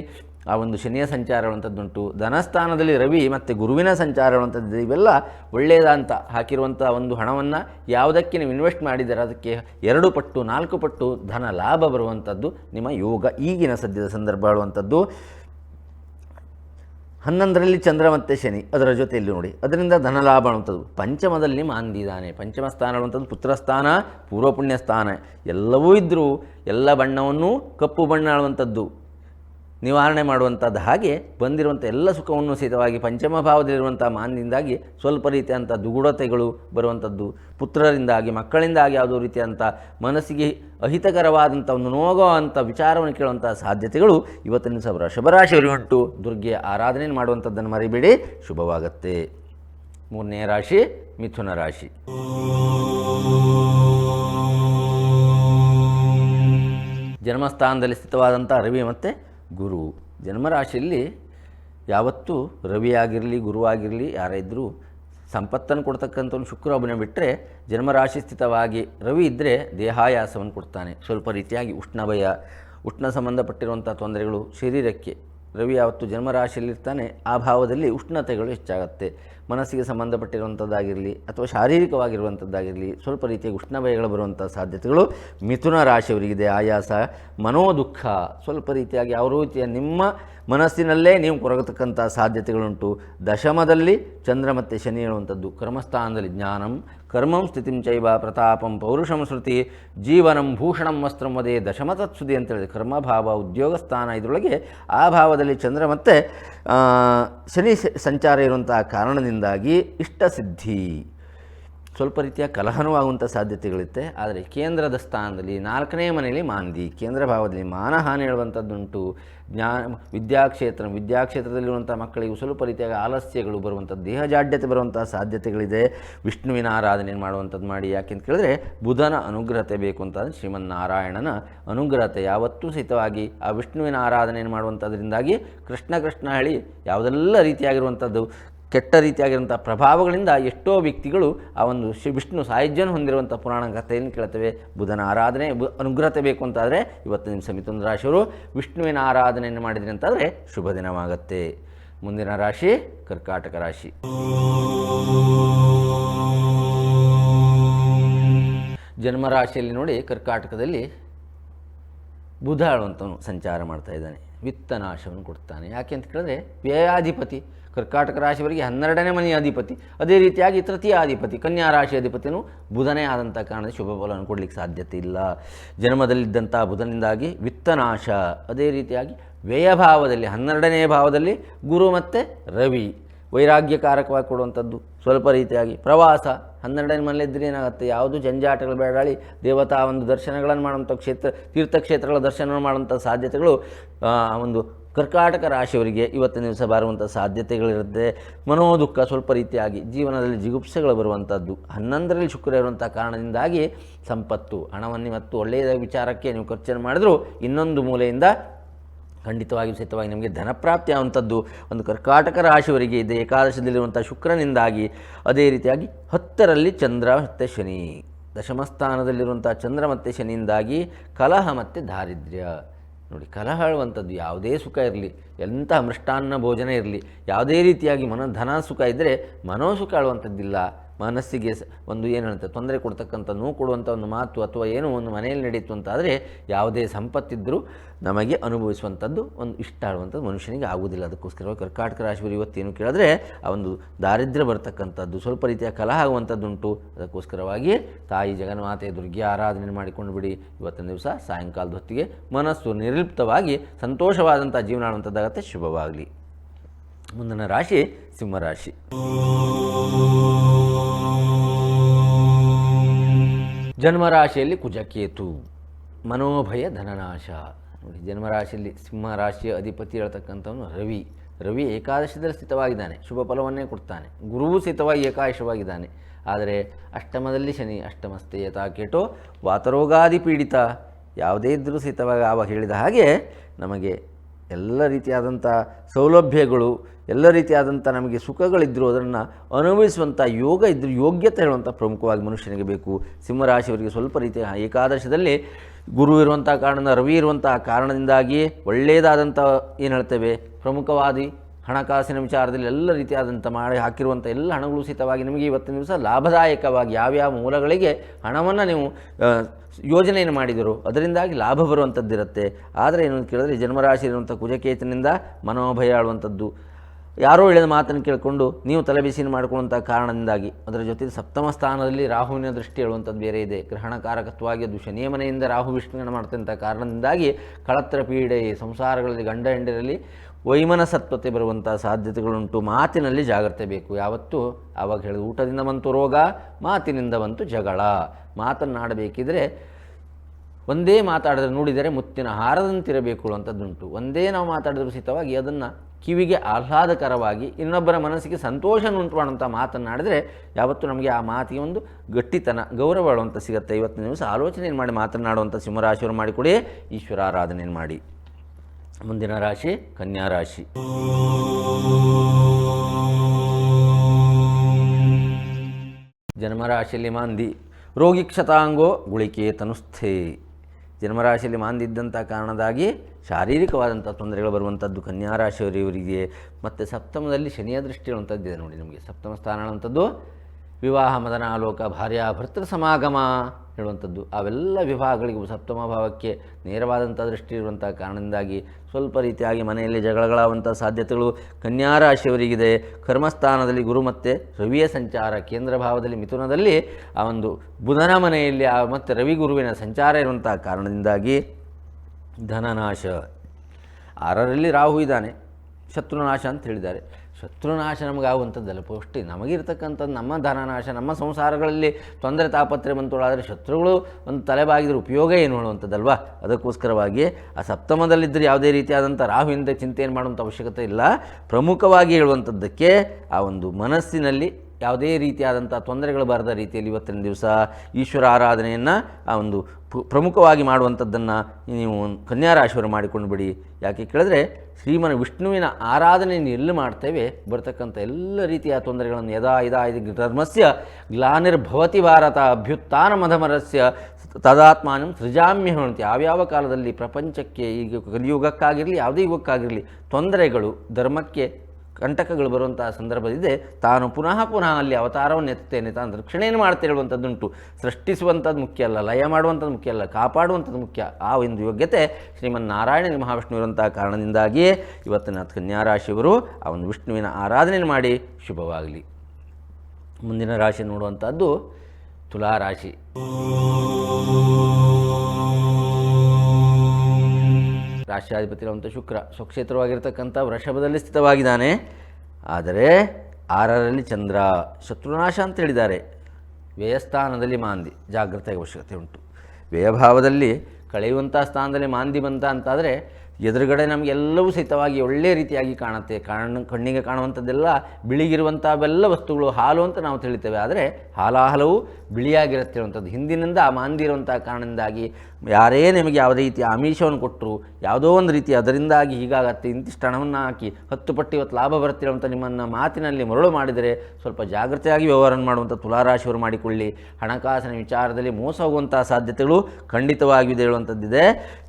ಆ ಒಂದು ಶನಿಯ ಸಂಚಾರವಂಥದ್ದುಂಟು. ಧನಸ್ಥಾನದಲ್ಲಿ ರವಿ ಮತ್ತು ಗುರುವಿನ ಸಂಚಾರ ಅನ್ನುವಂಥದ್ದು ಇವೆಲ್ಲ ಒಳ್ಳೆಯದಂತ ಹಾಕಿರುವಂಥ ಒಂದು ಹಣವನ್ನು ಯಾವುದಕ್ಕೆ ನೀವು ಇನ್ವೆಸ್ಟ್ ಮಾಡಿದರೆ ಅದಕ್ಕೆ ಎರಡು ಪಟ್ಟು, ನಾಲ್ಕು ಪಟ್ಟು ಧನ ಲಾಭ ಬರುವಂಥದ್ದು ನಿಮ್ಮ ಯೋಗ ಈಗಿನ ಸದ್ಯದ ಸಂದರ್ಭ ಹೇಳುವಂಥದ್ದು ಹನ್ನೊಂದರಲ್ಲಿ ಚಂದ್ರ ಮತ್ತು ಶನಿ, ಅದರ ಜೊತೆಯಲ್ಲಿ ನೋಡಿ. ಅದರಿಂದ ಧನಲಾಭ ಅನ್ನುವಂಥದ್ದು. ಪಂಚಮದಲ್ಲಿ ಮಾಂದಿದ್ದಾನೆ ಪಂಚಮ ಸ್ಥಾನ ಅನ್ನುವಂಥದ್ದು ಪುತ್ರಸ್ಥಾನ ಪೂರ್ವ ಪುಣ್ಯ ಸ್ಥಾನ. ಎಲ್ಲವೂ ಇದ್ದರೂ ಎಲ್ಲ ಬಣ್ಣವನ್ನು ಕಪ್ಪು ಬಣ್ಣ ಆಳುವಂಥದ್ದು ನಿವಾರಣೆ ಮಾಡುವಂಥದ್ದು ಹಾಗೆ ಬಂದಿರುವಂಥ ಎಲ್ಲ ಸುಖವನ್ನು ಸಹಿತವಾಗಿ ಪಂಚಮ ಭಾವದಲ್ಲಿರುವಂಥ ಮಾನ್ಯದಿಂದಾಗಿ ಸ್ವಲ್ಪ ರೀತಿಯಂಥ ದುಗುಡತೆಗಳು ಬರುವಂಥದ್ದು, ಪುತ್ರರಿಂದಾಗಿ, ಮಕ್ಕಳಿಂದಾಗಿ ಯಾವುದೋ ರೀತಿಯಂಥ ಮನಸ್ಸಿಗೆ ಅಹಿತಕರವಾದಂಥ ಒಂದು ನೋಗುವಂಥ ವಿಚಾರವನ್ನು ಕೇಳುವಂಥ ಸಾಧ್ಯತೆಗಳು ಇವತ್ತಿನ ದಿವಸ ವೃಷಭರಾಶಿಯವರಿಗೆ ಉಂಟು. ದುರ್ಗೆಯ ಆರಾಧನೆ ಮಾಡುವಂಥದ್ದನ್ನು ಮರಿಬೇಡಿ. ಶುಭವಾಗುತ್ತೆ. ಮೂರನೇ ರಾಶಿ, ಮಿಥುನ ರಾಶಿ. ಜನ್ಮಸ್ಥಾನದಲ್ಲಿ ಸ್ಥಿತವಾದಂಥ ರವಿ ಮತ್ತು ಗುರು ಜನ್ಮರಾಶಿಯಲ್ಲಿ ಯಾವತ್ತೂ ರವಿಯಾಗಿರಲಿ, ಗುರುವಾಗಿರಲಿ, ಯಾರೇ ಇದ್ದರೂ ಸಂಪತ್ತನ್ನು ಕೊಡ್ತಕ್ಕಂಥವ್ನು ಶುಕ್ರ ಒಬ್ಬನೇ ಬಿಟ್ಟರೆ ಜನ್ಮರಾಶಿ ಸ್ಥಿತವಾಗಿ ರವಿ ಇದ್ದರೆ ದೇಹಾಯಾಸವನ್ನು ಕೊಡ್ತಾನೆ. ಸ್ವಲ್ಪ ರೀತಿಯಾಗಿ ಉಷ್ಣಭಯ, ಉಷ್ಣ ಸಂಬಂಧಪಟ್ಟಿರುವಂಥ ತೊಂದರೆಗಳು ಶರೀರಕ್ಕೆ ರವಿ ಯಾವತ್ತು ಜನ್ಮರಾಶಿಯಲ್ಲಿರ್ತಾನೆ, ಆ ಭಾವದಲ್ಲಿ ಉಷ್ಣತೆಗಳು ಹೆಚ್ಚಾಗುತ್ತೆ. ಮನಸ್ಸಿಗೆ ಸಂಬಂಧಪಟ್ಟಿರುವಂಥದ್ದಾಗಿರಲಿ ಅಥವಾ ಶಾರೀರಿಕವಾಗಿರುವಂಥದ್ದಾಗಿರಲಿ, ಸ್ವಲ್ಪ ರೀತಿಯ ಉಷ್ಣಭಯಗಳು ಬರುವಂಥ ಸಾಧ್ಯತೆಗಳು ಮಿಥುನ ರಾಶಿಯವರಿಗಿದೆ. ಆಯಾಸ, ಮನೋದುಃಖ, ಸ್ವಲ್ಪ ರೀತಿಯಾಗಿ ಯಾವ ರೀತಿಯ ನಿಮ್ಮ ಮನಸ್ಸಿನಲ್ಲೇ ನೀವು ಕೊರಗತಕ್ಕಂಥ ಸಾಧ್ಯತೆಗಳುಂಟು. ದಶಮದಲ್ಲಿ ಚಂದ್ರ ಮತ್ತು ಶನಿ ಹೇಳುವಂಥದ್ದು ಕ್ರಮಸ್ಥಾನದಲ್ಲಿ ಜ್ಞಾನಂ ಕರ್ಮಂ ಸ್ಥಿತಿಂ ಚೈವ ಪ್ರತಾಪಂ ಪೌರುಷಂ ಶ್ರುತಿ ಜೀವನಂ ಭೂಷಣಂ ವಸ್ತ್ರಂ ವದೇ ದಶಮತತ್ಸುದಿ ಹೇಳಿದೆ ಕರ್ಮಭಾವ ಉದ್ಯೋಗ ಸ್ಥಾನ ಇದರೊಳಗೆ ಆ ಭಾವದಲ್ಲಿ ಚಂದ್ರ ಮತ್ತು ಶನಿ ಸಂಚಾರ ಇರುವಂತಹ ಕಾರಣದಿಂದಾಗಿ ಇಷ್ಟಸಿದ್ಧಿ. ಸ್ವಲ್ಪ ರೀತಿಯ ಕಲಹನೂ ಆಗುವಂಥ ಸಾಧ್ಯತೆಗಳಿರುತ್ತೆ ಆದರೆ ಕೇಂದ್ರದ ಸ್ಥಾನದಲ್ಲಿ, ನಾಲ್ಕನೇ ಮನೆಯಲ್ಲಿ ಮಾಂದಿ, ಕೇಂದ್ರ ಭಾವದಲ್ಲಿ ಮಾನಹಾನಿ ಹೇಳುವಂಥದ್ದುಂಟು. ಜ್ಞಾನ, ವಿದ್ಯಾಕ್ಷೇತ್ರ, ವಿದ್ಯಾಕ್ಷೇತ್ರದಲ್ಲಿರುವಂಥ ಮಕ್ಕಳಿಗೂ ಸ್ವಲ್ಪ ರೀತಿಯಾಗಿ ಆಲಸ್ಯಗಳು ಬರುವಂಥದ್ದು ದೇಹಜಾಡ್ಯತೆ ಬರುವಂಥ ಸಾಧ್ಯತೆಗಳಿದೆ. ವಿಷ್ಣುವಿನ ಆರಾಧನೆ ಮಾಡುವಂಥದ್ದು ಮಾಡಿ. ಯಾಕೆಂತ ಕೇಳಿದ್ರೆ ಬುಧನ ಅನುಗ್ರಹತೆ ಬೇಕು ಶ್ರೀಮನ್ ಶ್ರೀಮನ್ನಾರಾಯಣನ ಅನುಗ್ರಹತೆ. ಯಾವತ್ತೂ ಸಹಿತವಾಗಿ ಆ ವಿಷ್ಣುವಿನ ಆರಾಧನೆಯನ್ನು ಮಾಡುವಂಥದ್ರಿಂದಾಗಿ ಕೃಷ್ಣ ಕೃಷ್ಣ ಹೇಳಿ ಯಾವುದೆಲ್ಲ ರೀತಿಯಾಗಿರುವಂಥದ್ದು ಕೆಟ್ಟ ರೀತಿಯಾಗಿರುವಂಥ ಪ್ರಭಾವಗಳಿಂದ ಎಷ್ಟೋ ವ್ಯಕ್ತಿಗಳು ಆ ಒಂದು ಶ್ರೀ ವಿಷ್ಣು ಸಾಯುಜ್ಯನ ಹೊಂದಿರುವಂಥ ಪುರಾಣ ಕಥೆಯನ್ನು ಕೇಳ್ತೇವೆ ಬುಧನ ಆರಾಧನೆ ಅನುಗ್ರಹತೆ ಬೇಕು ಅಂತಾದರೆ ಇವತ್ತು ನಿಮ್ಮ ಮಿಥುನ ರಾಶಿಯವರು ವಿಷ್ಣುವಿನ ಆರಾಧನೆಯನ್ನು ಮಾಡಿದ್ರಿ ಅಂತಾದರೆ ಶುಭ ದಿನವಾಗತ್ತೆ. ಮುಂದಿನ ರಾಶಿ ಕರ್ಕಾಟಕ ರಾಶಿ. ಜನ್ಮ ರಾಶಿಯಲ್ಲಿ ನೋಡಿ ಕರ್ಕಾಟಕದಲ್ಲಿ ಬುಧ ಹೇಳುವಂಥವನು ಸಂಚಾರ ಮಾಡ್ತಾ ಇದ್ದಾನೆ. ವಿತ್ತನಾಶವನ್ನು ಕೊಡ್ತಾನೆ. ಯಾಕೆ ಅಂತ ಕೇಳಿದ್ರೆ ವ್ಯಯಾಧಿಪತಿ. ಕರ್ಕಾಟಕ ರಾಶಿಯವರಿಗೆ ಹನ್ನೆರಡನೇ ಮನೆಯ ಅಧಿಪತಿ. ಅದೇ ರೀತಿಯಾಗಿ ತೃತೀಯ ಅಧಿಪತಿ, ಕನ್ಯಾ ರಾಶಿ ಅಧಿಪತಿಯೂ ಬುಧನೇ ಆದಂಥ ಕಾರಣದ ಶುಭ ಫಲವನ್ನು ಕೊಡಲಿಕ್ಕೆ ಸಾಧ್ಯತೆ ಇಲ್ಲ. ಜನ್ಮದಲ್ಲಿದ್ದಂಥ ಬುಧನಿಂದಾಗಿ ವಿತ್ತನಾಶ. ಅದೇ ರೀತಿಯಾಗಿ ವ್ಯಯಭಾವದಲ್ಲಿ ಹನ್ನೆರಡನೇ ಭಾವದಲ್ಲಿ ಗುರು ಮತ್ತು ರವಿ. ವೈರಾಗ್ಯಕಾರಕವಾಗಿ ಕೊಡುವಂಥದ್ದು, ಸ್ವಲ್ಪ ರೀತಿಯಾಗಿ ಪ್ರವಾಸ, ಹನ್ನೆರಡನೇ ಮನೆಯಲ್ಲಿದ್ದರೆ ಏನಾಗುತ್ತೆ? ಯಾವುದು ಜಂಜಾಟಗಳು ಬೇಡಾಳಿ ದೇವತಾ ಒಂದು ದರ್ಶನಗಳನ್ನು ಮಾಡುವಂಥ ಕ್ಷೇತ್ರ ತೀರ್ಥಕ್ಷೇತ್ರಗಳ ದರ್ಶನವನ್ನು ಮಾಡುವಂಥ ಸಾಧ್ಯತೆಗಳು ಒಂದು ಕರ್ಕಾಟಕ ರಾಶಿಯವರಿಗೆ ಇವತ್ತಿನ ದಿವಸ ಬರುವಂಥ ಸಾಧ್ಯತೆಗಳಿರುತ್ತೆ. ಮನೋದುಃಖ ಸ್ವಲ್ಪ ರೀತಿಯಾಗಿ ಜೀವನದಲ್ಲಿ ಜಿಗುಪ್ಸೆಗಳು ಬರುವಂಥದ್ದು. ಹನ್ನೊಂದರಲ್ಲಿ ಶುಕ್ರ ಇರುವಂಥ ಕಾರಣದಿಂದಾಗಿ ಸಂಪತ್ತು, ಹಣವನ್ನು ಮತ್ತು ಒಳ್ಳೆಯದ ವಿಚಾರಕ್ಕೆ ನೀವು ಖರ್ಚನ್ನು ಮಾಡಿದ್ರು ಇನ್ನೊಂದು ಮೂಲೆಯಿಂದ ಖಂಡಿತವಾಗಿಯೂ ಸಹಿತವಾಗಿ ನಿಮಗೆ ಧನಪ್ರಾಪ್ತಿ ಆಗುವಂಥದ್ದು ಒಂದು ಕರ್ಕಾಟಕ ರಾಶಿಯವರಿಗೆ ಇದೆ ಏಕಾದಶದಲ್ಲಿರುವಂಥ ಶುಕ್ರನಿಂದಾಗಿ ಅದೇ ರೀತಿಯಾಗಿ ಹತ್ತರಲ್ಲಿ ಚಂದ್ರ ಮತ್ತು ಶನಿ. ದಶಮಸ್ಥಾನದಲ್ಲಿರುವಂಥ ಚಂದ್ರ ಮತ್ತು ಶನಿಯಿಂದಾಗಿ ಕಲಹ ಮತ್ತು ದಾರಿದ್ರ್ಯ. ನೋಡಿ ಕಲ ಹೇಳುವಂಥದ್ದು ಯಾವುದೇ ಸುಖ ಇರಲಿ, ಎಂಥ ಮೃಷ್ಟಾನ್ನ ಭೋಜನ ಇರಲಿ, ಯಾವುದೇ ರೀತಿಯಾಗಿ ಮನ ಧನ ಸುಖ ಇದ್ದರೆ ಮನೋಸುಖ ಹೇಳುವಂಥದ್ದಿಲ್ಲ. ಮನಸ್ಸಿಗೆ ಒಂದು ಏನು ಹೇಳುತ್ತೆ, ತೊಂದರೆ ಕೊಡ್ತಕ್ಕಂಥ ನೋವು ಕೊಡುವಂಥ ಒಂದು ಮಾತು ಅಥವಾ ಏನೋ ಒಂದು ಮನೆಯಲ್ಲಿ ನಡೀತು ಅಂತಾದರೆ ಯಾವುದೇ ಸಂಪತ್ತಿದ್ದರೂ ನಮಗೆ ಅನುಭವಿಸುವಂಥದ್ದು ಒಂದು ಇಷ್ಟ ಆಡುವಂಥದ್ದು ಮನುಷ್ಯನಿಗೆ ಆಗುವುದಿಲ್ಲ. ಅದಕ್ಕೋಸ್ಕರ ಕರ್ಕಾಟಕ ರಾಶಿಯವರು ಇವತ್ತೇನು ಕೇಳಿದ್ರೆ, ಆ ಒಂದು ದಾರಿದ್ರ್ಯ ಬರ್ತಕ್ಕಂಥದ್ದು, ಸ್ವಲ್ಪ ರೀತಿಯ ಕಲಹ ಆಗುವಂಥದ್ದುಂಟು. ಅದಕ್ಕೋಸ್ಕರವಾಗಿ ತಾಯಿ ಜಗನ್ಮಾತೆ ದುರ್ಗೆ ಆರಾಧನೆ ಮಾಡಿಕೊಂಡು ಬಿಡಿ. ಇವತ್ತಿನ ದಿವಸ ಸಾಯಂಕಾಲದ ಹೊತ್ತಿಗೆ ಮನಸ್ಸು ನಿರ್ಲಿಪ್ತವಾಗಿ ಸಂತೋಷವಾದಂಥ ಜೀವನ ಆಡುವಂಥದ್ದಾಗತ್ತೆ. ಶುಭವಾಗಲಿ. ಮುಂದಿನ ರಾಶಿ, ಸಿಂಹರಾಶಿ. ಜನ್ಮರಾಶಿಯಲ್ಲಿ ಕುಜಕೇತು, ಮನೋಭಯ ಧನನಾಶ. ನೋಡಿ, ಜನ್ಮರಾಶಿಯಲ್ಲಿ ಸಿಂಹರಾಶಿಯ ಅಧಿಪತಿ ಹೇಳ್ತಕ್ಕಂಥವನು ರವಿ. ರವಿ ಏಕಾದಶದಲ್ಲಿ ಸ್ಥಿತವಾಗಿದ್ದಾನೆ, ಶುಭ ಫಲವನ್ನೇ ಕೊಡ್ತಾನೆ. ಗುರುವು ಸ್ಥಿತವಾಗಿ ಏಕಾದಶವಾಗಿದ್ದಾನೆ ಆದರೆ ಅಷ್ಟಮದಲ್ಲಿ ಶನಿ ಅಷ್ಟಮಸ್ತೆ ಯಥಾ ಕೇಟೋ ವಾತರೋಗಾದಿ ಪೀಡಿತ, ಯಾವುದೇ ಇದ್ದರೂ ಸಹಿತವಾಗಿ ಆವಾಗ ಹೇಳಿದ ಹಾಗೆ ನಮಗೆ ಎಲ್ಲ ರೀತಿಯಾದಂಥ ಸೌಲಭ್ಯಗಳು ಎಲ್ಲ ರೀತಿಯಾದಂಥ ನಮಗೆ ಸುಖಗಳಿದ್ದರೂ ಅದನ್ನು ಅನುಭವಿಸುವಂಥ ಯೋಗ ಇದ್ದರೂ ಯೋಗ್ಯತೆ ಹೇಳುವಂಥ ಪ್ರಮುಖವಾಗಿ ಮನುಷ್ಯನಿಗೆ ಬೇಕು. ಸಿಂಹರಾಶಿಯವರಿಗೆ ಸ್ವಲ್ಪ ರೀತಿಯ ಏಕಾದಶದಲ್ಲಿ ಗುರು ಇರುವಂಥ ಕಾರಣ, ರವಿ ಇರುವಂಥ ಕಾರಣದಿಂದಾಗಿ ಒಳ್ಳೆಯದಾದಂಥ ಏನು ಹೇಳ್ತೇವೆ, ಪ್ರಮುಖವಾದಿ ಹಣಕಾಸಿನ ವಿಚಾರದಲ್ಲಿ ಎಲ್ಲ ರೀತಿಯಾದಂಥ ಮಾಡಿ ಹಾಕಿರುವಂಥ ಎಲ್ಲ ಹಣಗಳು ಸಹಿತವಾಗಿ ನಿಮಗೆ ಇವತ್ತಿನ ದಿವಸ ಲಾಭದಾಯಕವಾಗಿ ಯಾವ್ಯಾವ ಮೂಲಗಳಿಗೆ ಹಣವನ್ನು ನೀವು ಯೋಜನೆಯನ್ನು ಮಾಡಿದರು ಅದರಿಂದಾಗಿ ಲಾಭ ಬರುವಂಥದ್ದಿರುತ್ತೆ. ಆದರೆ ಏನು ಕೇಳಿದ್ರೆ ಜನ್ಮರಾಶಿ ಇರುವಂಥ ಕುಜಕೇತನಿಂದ ಮನೋಭಯ ಆಳುವಂಥದ್ದು. ಯಾರೋ ಹೇಳಿದ ಮಾತನ್ನು ಕೇಳಿಕೊಂಡು ನೀವು ತಲೆಬಿಸಿನ ಮಾಡಿಕೊಳ್ಳುವಂಥ ಕಾರಣದಿಂದಾಗಿ, ಅದರ ಜೊತೆಗೆ ಸಪ್ತಮ ಸ್ಥಾನದಲ್ಲಿ ರಾಹುವಿನ ದೃಷ್ಟಿ ಹೇಳುವಂಥದ್ದು ಬೇರೆ ಇದೆ. ಗ್ರಹಣಕಾರಕತ್ವವಾಗಿ ಅದು ಶನಿಯಮನೆಯಿಂದ ರಾಹು ವಿಷ್ಣುವಿನ ಮಾಡ್ತಂಥ ಕಾರಣದಿಂದಾಗಿ ಕಳತ್ರ ಪೀಡೆ, ಸಂಸಾರಗಳಲ್ಲಿ ಗಂಡ ಹೆಂಡರಲ್ಲಿ ವೈಮನಸತ್ವತೆ ಬರುವಂಥ ಸಾಧ್ಯತೆಗಳುಂಟು. ಮಾತಿನಲ್ಲಿ ಜಾಗ್ರತೆ ಬೇಕು. ಯಾವತ್ತೂ ಆವಾಗ ಹೇಳಿದ ಊಟದಿಂದ ಬಂತು ರೋಗ, ಮಾತಿನಿಂದ ಬಂತು ಜಗಳ. ಮಾತನ್ನಾಡಬೇಕಿದ್ರೆ ಒಂದೇ ಮಾತಾಡಿದ್ರೆ ನೋಡಿದರೆ ಮುತ್ತಿನ ಹಾರದಂತಿರಬೇಕು ಅನ್ನುವಂಥದ್ದುಂಟು. ಒಂದೇ ನಾವು ಮಾತಾಡಿದ್ರೂ ಸಹಿತವಾಗಿ ಅದನ್ನು ಕಿವಿಗೆ ಆಹ್ಲಾದಕರವಾಗಿ ಇನ್ನೊಬ್ಬರ ಮನಸ್ಸಿಗೆ ಸಂತೋಷ ಉಂಟು ಮಾಡುವಂಥ ಮಾತನ್ನಾಡಿದರೆ ಯಾವತ್ತೂ ನಮಗೆ ಆ ಮಾತಿಗೆ ಒಂದು ಗಟ್ಟಿತನ, ಗೌರವ ಅಂತ ಸಿಗುತ್ತೆ. ಇವತ್ತಿನ ದಿವಸ ಆಲೋಚನೆಯನ್ನು ಮಾಡಿ ಮಾತನಾಡುವಂಥ ಸಿಂಹರಾಶಿಯವರು ಮಾಡಿಕೊಡಿ ಈಶ್ವರ ಆರಾಧನೆಯನ್ನು ಮಾಡಿ. ಮುಂದಿನ ರಾಶಿ, ಕನ್ಯಾ ರಾಶಿ. ಜನ್ಮರಾಶಿಯಲ್ಲಿ ಮಾಂದಿ, ರೋಗಿ ಕ್ಷತಾಂಗೋ ಗುಳಿಕೆ ತನುಸ್ಥೆ ಜನ್ಮರಾಶಿಯಲ್ಲಿ ಮಾಂದಿದ್ದಂಥ ಕಾರಣದಾಗಿ ಶಾರೀರಿಕವಾದಂಥ ತೊಂದರೆಗಳು ಬರುವಂಥದ್ದು ಕನ್ಯಾ ರಾಶಿಯವರಿಗೆ ಮತ್ತು ಸಪ್ತಮದಲ್ಲಿ ಶನಿಯ ದೃಷ್ಟಿ ಹೇಳುವಂಥದ್ದಿದೆ ನೋಡಿ ನಿಮಗೆ. ಸಪ್ತಮ ಸ್ಥಾನ ಹೇಳುವಂಥದ್ದು ವಿವಾಹ ಮದನ ಆಲೋಕ ಭಾರ್ಯ, ಭರ್ತೃ ಸಮಾಗಮ ಹೇಳುವಂಥದ್ದು. ಅವೆಲ್ಲ ವಿವಾಹಗಳಿಗೂ ಸಪ್ತಮ ಭಾವಕ್ಕೆ ನೇರವಾದಂಥ ದೃಷ್ಟಿ ಇರುವಂಥ ಕಾರಣದಿಂದಾಗಿ ಸ್ವಲ್ಪ ರೀತಿಯಾಗಿ ಮನೆಯಲ್ಲಿ ಜಗಳಗಳಾಗುವಂಥ ಸಾಧ್ಯತೆಗಳು ಕನ್ಯಾರಾಶಿಯವರಿಗಿದೆ. ಕರ್ಮಸ್ಥಾನದಲ್ಲಿ ಗುರು ಮತ್ತು ರವಿಯ ಸಂಚಾರ, ಕೇಂದ್ರ ಭಾವದಲ್ಲಿ ಮಿಥುನದಲ್ಲಿ ಆ ಒಂದು ಬುಧನ ಮನೆಯಲ್ಲಿ ಆ ಮತ್ತು ರವಿ ಗುರುವಿನ ಸಂಚಾರ ಇರುವಂಥ ಕಾರಣದಿಂದಾಗಿ ಧನನಾಶ. ಆರರಲ್ಲಿ ರಾಹು ಇದ್ದಾನೆ, ಶತ್ರುನಾಶ ಅಂತ ಹೇಳಿದ್ದಾರೆ. ಶತ್ರುನಾಶ ನಮಗಾಗುವಂಥದ್ದಲ್ಲ ಪೋಷ್ಟಿ ನಮಗಿರ್ತಕ್ಕಂಥದ್ದು ನಮ್ಮ ಧನನಾಶ, ನಮ್ಮ ಸಂಸಾರಗಳಲ್ಲಿ ತೊಂದರೆ ತಾಪತ್ರೆ ಬಂತುಳಾದರೆ ಶತ್ರುಗಳು ಒಂದು ತಲೆಬಾಗಿದ್ರೆ ಉಪಯೋಗ ಏನು ಹೇಳುವಂಥದ್ದಲ್ವಾ ಅದಕ್ಕೋಸ್ಕರವಾಗಿ ಆ ಸಪ್ತಮದಲ್ಲಿದ್ದರೆ ಯಾವುದೇ ರೀತಿಯಾದಂಥ ರಾಹುವಿಂದ ಚಿಂತೆಯನ್ನು ಮಾಡುವಂಥ ಅವಶ್ಯಕತೆ ಇಲ್ಲ. ಪ್ರಮುಖವಾಗಿ ಹೇಳುವಂಥದ್ದಕ್ಕೆ ಆ ಒಂದು ಮನಸ್ಸಿನಲ್ಲಿ ಯಾವುದೇ ರೀತಿಯಾದಂಥ ತೊಂದರೆಗಳು ಬಾರದ ರೀತಿಯಲ್ಲಿ ಇವತ್ತಿನ ದಿವಸ ಈಶ್ವರ ಆರಾಧನೆಯನ್ನು ಆ ಒಂದು ಪ್ರಮುಖವಾಗಿ ಮಾಡುವಂಥದ್ದನ್ನು ನೀವು ಕನ್ಯಾ ರಾಶಿಯವರು ಮಾಡಿಕೊಂಡು ಬಿಡಿ. ಯಾಕೆ ಕೇಳಿದ್ರೆ ಶ್ರೀಮನ ವಿಷ್ಣುವಿನ ಆರಾಧನೆಯನ್ನು ಎಲ್ಲಿ ಮಾಡ್ತೇವೆ? ಬರ್ತಕ್ಕಂಥ ಎಲ್ಲ ರೀತಿಯ ತೊಂದರೆಗಳನ್ನು ಯದಾ ಇದಾ ಇದು ಧರ್ಮಸ್ಯ ಗ್ಲಾನಿರ್ಭವತಿ ಭಾರತ ಅಭ್ಯುತ್ಥಾನ ಮಧಮರಸ್ಯ ತದಾತ್ಮಾನಂ ಸೃಜಾಮ್ಯ ಹೇಳುತ್ತೆ ಯಾವ್ಯಾವ ಕಾಲದಲ್ಲಿ ಪ್ರಪಂಚಕ್ಕೆ ಈಗ ಕಲಿಯುಗಕ್ಕಾಗಿರಲಿ, ಯಾವುದೇ ಯುಗಕ್ಕಾಗಿರಲಿ ತೊಂದರೆಗಳು ಧರ್ಮಕ್ಕೆ ಕಂಟಕಗಳು ಬರುವಂತಹ ಸಂದರ್ಭದಿದೆ ತಾನು ಪುನಃ ಪುನಃ ಅಲ್ಲಿ ಅವತಾರವನ್ನು ಎತ್ತುತ್ತೇನೆ ತಾನು ರಕ್ಷಣೆಯನ್ನು ಮಾಡ್ತಾ ಹೇಳುವಂಥದ್ದುಂಟು ಸೃಷ್ಟಿಸುವಂಥದ್ದು ಮುಖ್ಯ ಅಲ್ಲ, ಲಯ ಮಾಡುವಂಥದ್ದು ಮುಖ್ಯ ಅಲ್ಲ ಕಾಪಾಡುವಂಥದ್ದು ಮುಖ್ಯ. ಆ ಒಂದು ಯೋಗ್ಯತೆ ಶ್ರೀಮನ್ನಾರಾಯಣ ಮಹಾವಿಷ್ಣು ಇರುವಂತಹ ಕಾರಣದಿಂದಾಗಿಯೇ ಇವತ್ತಿನ ಕನ್ಯಾರಾಶಿಯವರು ಆ ಒಂದು ವಿಷ್ಣುವಿನ ಆರಾಧನೆಯನ್ನು ಮಾಡಿ ಶುಭವಾಗಲಿ. ಮುಂದಿನ ರಾಶಿ ನೋಡುವಂಥದ್ದು ತುಲಾ ರಾಶಿ ರಾಷ್ಟ್ರಾಧಿಪತಿರುವಂಥ ಶುಕ್ರ. ಸ್ವಕ್ಷೇತ್ರವಾಗಿರ್ತಕ್ಕಂಥ ವೃಷಭದಲ್ಲಿ ಸ್ಥಿತವಾಗಿದ್ದಾನೆ. ಆದರೆ ಆರರಲ್ಲಿ ಚಂದ್ರ, ಶತ್ರುನಾಶ ಅಂತ ಹೇಳಿದ್ದಾರೆ. ವ್ಯಯಸ್ಥಾನದಲ್ಲಿ ಮಾಂದಿ ಜಾಗ್ರತೆ ಅವಶ್ಯಕತೆ ಉಂಟು. ವ್ಯಯಭಾವದಲ್ಲಿ ಕಳೆಯುವಂಥ ಸ್ಥಾನದಲ್ಲಿ ಮಾಂದಿ ಬಂತ ಅಂತಾದರೆ ಎದುರುಗಡೆ ನಮಗೆಲ್ಲವೂ ಸಹಿತವಾಗಿ ಒಳ್ಳೆಯ ರೀತಿಯಾಗಿ ಕಾಣುತ್ತೆ. ಕಾಣ, ಕಣ್ಣಿಗೆ ಕಾಣುವಂಥದ್ದೆಲ್ಲ ಬಿಳಿಗಿರುವಂಥವೆಲ್ಲ ವಸ್ತುಗಳು, ಹಾಲು ಅಂತ ನಾವು ತಿಳಿತೇವೆ. ಆದರೆ ಹಾಲಾಹಲವು ಬಿಳಿಯಾಗಿರುತ್ತಿರುವಂಥದ್ದು ಹಿಂದಿನಿಂದ ಆ ಮಾಂದಿ ಇರುವಂಥ ಕಾರಣದಿಂದಾಗಿ ಯಾರೇ ನಿಮಗೆ ಯಾವುದೇ ರೀತಿ ಆಮಿಷವನ್ನು ಕೊಟ್ಟರು, ಯಾವುದೋ ಒಂದು ರೀತಿ ಅದರಿಂದಾಗಿ ಹೀಗಾಗತ್ತೆ, ಇಂತಿಷ್ಟು ಹಣವನ್ನು ಹಾಕಿ ಹತ್ತು ಪಟ್ಟು ಇವತ್ತು ಲಾಭ ಬರ್ತಿರುವಂಥ ನಿಮ್ಮನ್ನು ಮಾತಿನಲ್ಲಿ ಮರಳು ಮಾಡಿದರೆ ಸ್ವಲ್ಪ ಜಾಗ್ರತೆಯಾಗಿ ವ್ಯವಹಾರ ಮಾಡುವಂಥ ತುಲಾರಾಶಿಯವರು ಮಾಡಿಕೊಳ್ಳಿ. ಹಣಕಾಸಿನ ವಿಚಾರದಲ್ಲಿ ಮೋಸ ಹೋಗುವಂಥ ಸಾಧ್ಯತೆಗಳು ಖಂಡಿತವಾಗಿದೆ ಹೇಳುವಂಥದ್ದಿದೆ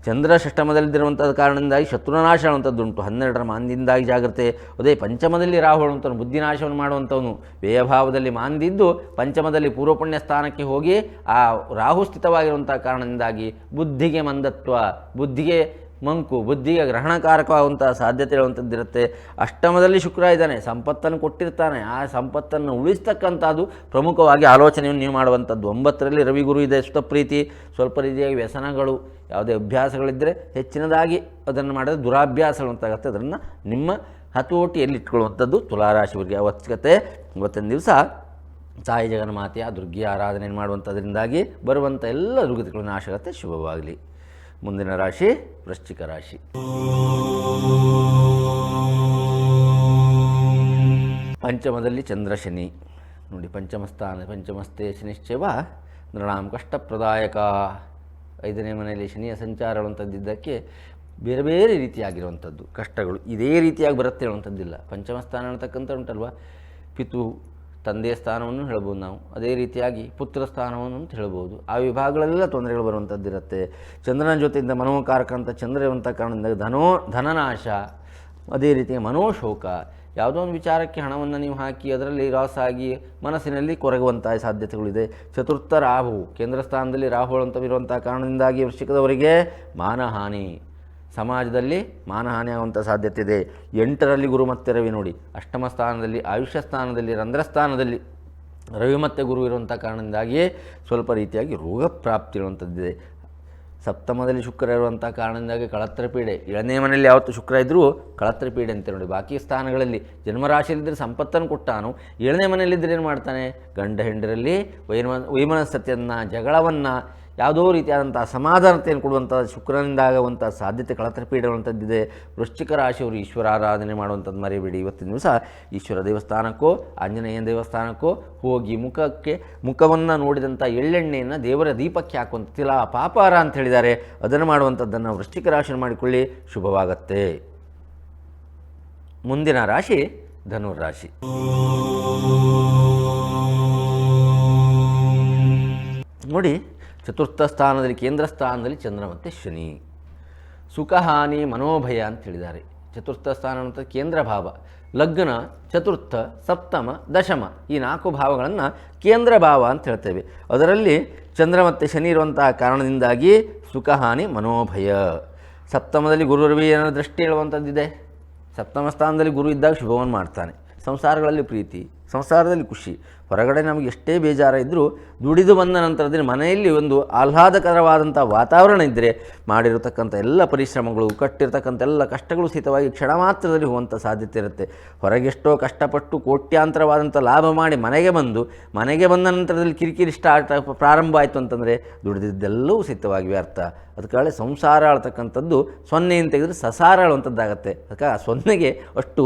ಚಂದ್ರ ಷಷ್ಟಮದಲ್ಲಿದ್ದಿರುವಂಥದ್ದು ಕಾರಣದಿಂದಾಗಿ ಶತ್ರುನಾಶ ಆಗುವಂಥದ್ದುಂಟು ಹನ್ನೆರಡರ ಮಾಂದಿಯಿಂದಾಗಿ ಜಾಗ್ರತೆ ಅದೇ ಪಂಚಮದಲ್ಲಿ ರಾಹು ಹೇಳುವಂಥವ್ನು ಬುದ್ಧಿನಾಶವನ್ನು ಮಾಡುವಂಥವನು. ವ್ಯಯಭಾವದಲ್ಲಿ ಮಾಂದಿದ್ದು ಪಂಚಮದಲ್ಲಿ ಪೂರ್ವಪುಣ್ಯ ಸ್ಥಾನಕ್ಕೆ ಹೋಗಿ ಆ ರಾಹು ಸ್ಥಿತವಾಗಿರುವಂಥ ಕಾರಣದಿಂದಾಗಿ ಬುದ್ಧಿಗೆ ಮಂದತ್ವ, ಬುದ್ಧಿಗೆ ಮಂಕು, ಬುದ್ಧಿಗೆ ಗ್ರಹಣಕಾರಕವಾಗುವಂಥ ಸಾಧ್ಯತೆ ಇರುವಂಥದ್ದಿರುತ್ತೆ ಅಷ್ಟಮದಲ್ಲಿ ಶುಕ್ರ ಇದ್ದಾನೆ, ಸಂಪತ್ತನ್ನು ಕೊಟ್ಟಿರ್ತಾನೆ. ಆ ಸಂಪತ್ತನ್ನು ಉಳಿಸ್ತಕ್ಕಂಥದ್ದು ಪ್ರಮುಖವಾಗಿ ಆಲೋಚನೆಯನ್ನು ನೀವು ಮಾಡುವಂಥದ್ದು. ಒಂಬತ್ತರಲ್ಲಿ ರವಿಗುರು ಇದೆ ಸುತಪ್ರೀತಿ ಸ್ವಲ್ಪ ರೀತಿಯಾಗಿ ವ್ಯಸನಗಳು, ಯಾವುದೇ ಅಭ್ಯಾಸಗಳಿದ್ದರೆ ಹೆಚ್ಚಿನದಾಗಿ ಅದನ್ನು ಮಾಡಿದ್ರೆ ದುರಾಭ್ಯಾಸಗಳು ಅಂತಾಗುತ್ತೆ. ಅದನ್ನು ನಿಮ್ಮ ಹತೋಟಿಯಲ್ಲಿ ಇಟ್ಕೊಳ್ಳುವಂಥದ್ದು ತುಲಾರಾಶಿಯವರಿಗೆ ಅವಶ್ಯಕತೆ. ಇವತ್ತಿನ ದಿವಸ ತಾಯಿ ಜಗನ್ಮಾತೆಯ ದುರ್ಗಿಯ ಆರಾಧನೆ ಮಾಡುವಂಥದ್ರಿಂದಾಗಿ ಬರುವಂಥ ಎಲ್ಲ ದುರ್ಗತಿಗಳು ನಾಶ ಆಗುತ್ತೆ, ಶುಭವಾಗಲಿ. ಮುಂದಿನ ರಾಶಿ, ವೃಶ್ಚಿಕ ರಾಶಿ. ಪಂಚಮದಲ್ಲಿ ಚಂದ್ರ ಶನಿ. ನೋಡಿ, ಪಂಚಮ ಸ್ಥಾನ ಶನಿಶ್ಚಯವ ನೃಣಾಂ ಕಷ್ಟಪ್ರದಾಯಕ. ಐದನೇ ಮನೆಯಲ್ಲಿ ಶನಿಯ ಸಂಚಾರ ಅನ್ನುವಂಥದ್ದಿದ್ದಕ್ಕೆ ಬೇರೆ ಬೇರೆ ರೀತಿಯಾಗಿರುವಂಥದ್ದು ಕಷ್ಟಗಳು ಇದೇ ರೀತಿಯಾಗಿ ಬರುತ್ತೆ ಹೇಳುವಂಥದ್ದಿಲ್ಲ ಪಂಚಮ ಸ್ಥಾನ ಅನ್ನತಕ್ಕಂಥ ಉಂಟಲ್ವ? ಪಿತು ತಂದೆಯ ಸ್ಥಾನವನ್ನು ಹೇಳ್ಬೋದು ನಾವು. ಅದೇ ರೀತಿಯಾಗಿ ಪುತ್ರ ಸ್ಥಾನವನ್ನು ಅಂತ ಹೇಳ್ಬೋದು. ಆ ವಿಭಾಗಗಳಲ್ಲೆಲ್ಲ ತೊಂದರೆಗಳು ಬರುವಂಥದ್ದಿರುತ್ತೆ. ಚಂದ್ರನ ಜೊತೆಯಿಂದ ಮನೋಕಾರಕ ಅಂತ ಚಂದ್ರ ಇರುವಂಥ ಕಾರಣದಿಂದ ಧನೋ, ಧನನಾಶ, ಅದೇ ರೀತಿ ಮನೋಶೋಕ, ಯಾವುದೋ ಒಂದು ವಿಚಾರಕ್ಕೆ ಹಣವನ್ನು ನೀವು ಹಾಕಿ ಅದರಲ್ಲಿ ಲಾಸ್ ಆಗಿ ಮನಸ್ಸಿನಲ್ಲಿ ಕೊರಗುವಂಥ ಸಾಧ್ಯತೆಗಳಿದೆ. ಚತುರ್ಥ ರಾಹು, ಕೇಂದ್ರ ಸ್ಥಾನದಲ್ಲಿ ರಾಹು ಇರುವಂಥ ಕಾರಣದಿಂದಾಗಿ ವೃಶ್ಚಿಕದವರಿಗೆ ಮಾನಹಾನಿ. ಸಮಾಜದಲ್ಲಿ ಮಾನಹಾನಿ ಆಗುವಂಥ ಸಾಧ್ಯತೆ ಇದೆ ಎಂಟರಲ್ಲಿ ಗುರು ಮತ್ತೆ ರವಿ ನೋಡಿ. ಅಷ್ಟಮ ಸ್ಥಾನದಲ್ಲಿ, ಆಯುಷ್ಯ ಸ್ಥಾನದಲ್ಲಿ ರಂಧ್ರ ಸ್ಥಾನದಲ್ಲಿ ರವಿ ಮತ್ತೆ ಗುರು ಇರುವಂಥ ಕಾರಣದಿಂದಾಗಿಯೇ ಸ್ವಲ್ಪ ರೀತಿಯಾಗಿ ರೋಗ ಪ್ರಾಪ್ತಿ ಇರುವಂಥದ್ದಿದೆ. ಸಪ್ತಮದಲ್ಲಿ ಶುಕ್ರ ಇರುವಂಥ ಕಾರಣದಿಂದಾಗಿ ಕಳತ್ರ ಪೀಡೆ. ಏಳನೇ ಮನೆಯಲ್ಲಿ ಯಾವತ್ತು ಶುಕ್ರ ಇದ್ದರೂ ಕಳತ್ರ ಪೀಡೆ ಅಂತ ನೋಡಿ. ಬಾಕಿ ಸ್ಥಾನಗಳಲ್ಲಿ ಜನ್ಮರಾಶಿಯಲ್ಲಿದ್ದರೆ ಸಂಪತ್ತನ್ನು ಕೊಟ್ಟಾನು. ಏಳನೇ ಮನೆಯಲ್ಲಿದ್ದರೆ ಏನು ಮಾಡ್ತಾನೆ? ಗಂಡ ಹೆಂಡರಲ್ಲಿ ವೈಮ ವೈಮನಸ್ಸತೆಯನ್ನು ಜಗಳವನ್ನು ಯಾವುದೋ ರೀತಿಯಾದಂಥ ಸಮಾಧಾನತೆಯನ್ನು ಕೊಡುವಂಥ ಶುಕ್ರನಿಂದಾಗುವಂಥ ಸಾಧ್ಯತೆ ಕಳತ್ರ ಪೀಡೆ ಅನ್ನುವಂಥದ್ದಿದೆ ವೃಶ್ಚಿಕ ರಾಶಿಯವರು ಈಶ್ವರ ಆರಾಧನೆ ಮಾಡುವಂಥದ್ದು ಮರಿಬೇಡಿ ಇವತ್ತಿನ ದಿವಸ ಈಶ್ವರ ದೇವಸ್ಥಾನಕ್ಕೋ ಆಂಜನೇಯ ದೇವಸ್ಥಾನಕ್ಕೋ ಹೋಗಿ ಮುಖಕ್ಕೆ, ಮುಖವನ್ನು ನೋಡಿದಂಥ ಎಳ್ಳೆಣ್ಣೆಯನ್ನು ದೇವರ ದೀಪಕ್ಕೆ ಹಾಕುವಂಥ ತಿಲ ಪಾಪಾರ ಅಂತ ಹೇಳಿದ್ದಾರೆ. ಅದನ್ನು ಮಾಡುವಂಥದ್ದನ್ನು ವೃಶ್ಚಿಕ ರಾಶಿಯನ್ನು ಮಾಡಿಕೊಳ್ಳಿ. ಶುಭವಾಗತ್ತೆ. ಮುಂದಿನ ರಾಶಿ ಧನುರಾಶಿ ನೋಡಿ ಚತುರ್ಥ ಸ್ಥಾನದಲ್ಲಿ ಕೇಂದ್ರ ಸ್ಥಾನದಲ್ಲಿ ಚಂದ್ರ ಮತ್ತು ಶನಿ. ಸುಖಹಾನಿ ಮನೋಭಯ ಅಂತ ಹೇಳಿದ್ದಾರೆ. ಚತುರ್ಥ ಸ್ಥಾನ ಅಂತ ಕೇಂದ್ರ ಭಾವ. ಲಗ್ನ, ಚತುರ್ಥ, ಸಪ್ತಮ, ದಶಮ ಈ ನಾಲ್ಕು ಭಾವಗಳನ್ನು ಕೇಂದ್ರ ಭಾವ ಅಂತ ಹೇಳ್ತೇವೆ. ಅದರಲ್ಲಿ ಚಂದ್ರ ಮತ್ತು ಶನಿ ಇರುವಂತಹ ಕಾರಣದಿಂದಾಗಿ ಸುಖಹಾನಿ ಮನೋಭಯ. ಸಪ್ತಮದಲ್ಲಿ ಗುರು ರವಿಯನ ದೃಷ್ಟಿ ಹೇಳುವಂಥದ್ದಿದೆ? ಸಪ್ತಮ ಸ್ಥಾನದಲ್ಲಿ ಗುರು ಇದ್ದಾಗ ಶುಭವನ್ನು ಮಾಡ್ತಾನೆ. ಸಂಸಾರಗಳಲ್ಲಿ ಪ್ರೀತಿ, ಸಂಸಾರದಲ್ಲಿ ಖುಷಿ ಹೊರಗಡೆ ನಮಗೆ ಎಷ್ಟೇ ಬೇಜಾರ ಇದ್ದರೂ ದುಡಿದು ಬಂದ ನಂತರದಲ್ಲಿ ಮನೆಯಲ್ಲಿ ಒಂದು ಆಹ್ಲಾದಕರವಾದಂಥ ವಾತಾವರಣ ಇದ್ದರೆ ಮಾಡಿರತಕ್ಕಂಥ ಎಲ್ಲ ಪರಿಶ್ರಮಗಳು, ಕಟ್ಟಿರ್ತಕ್ಕಂಥ ಎಲ್ಲ ಕಷ್ಟಗಳು ಸಹಿತವಾಗಿ ಕ್ಷಣ ಮಾತ್ರದಲ್ಲಿ ಹೋಗುವಂಥ ಸಾಧ್ಯತೆ ಇರುತ್ತೆ. ಹೊರಗೆಷ್ಟೋ ಕಷ್ಟಪಟ್ಟು ಕೋಟ್ಯಾಂತರವಾದಂಥ ಲಾಭ ಮಾಡಿ ಮನೆಗೆ ಬಂದು, ಮನೆಗೆ ಬಂದ ನಂತರದಲ್ಲಿ ಕಿರಿಕಿರಿ ಸ್ಟಾರ್ಟ್ ಪ್ರಾರಂಭ ಆಯಿತು ಅಂತಂದರೆ ದುಡಿದಿದ್ದೆಲ್ಲವೂ ಸಹಿತವಾಗಿ ವ್ಯರ್ಥ ಅದಕ್ಕಾಳೆ ಸಂಸಾರ ಆಳ್ತಕ್ಕಂಥದ್ದು ಸೊನ್ನೆಯನ್ನು ತೆಗೆದರೆ ಸಸಾರ ಆಳುವಂಥದ್ದಾಗತ್ತೆ. ಅದಕ್ಕೆ ಆ ಸೊನ್ನೆಗೆ ಅಷ್ಟು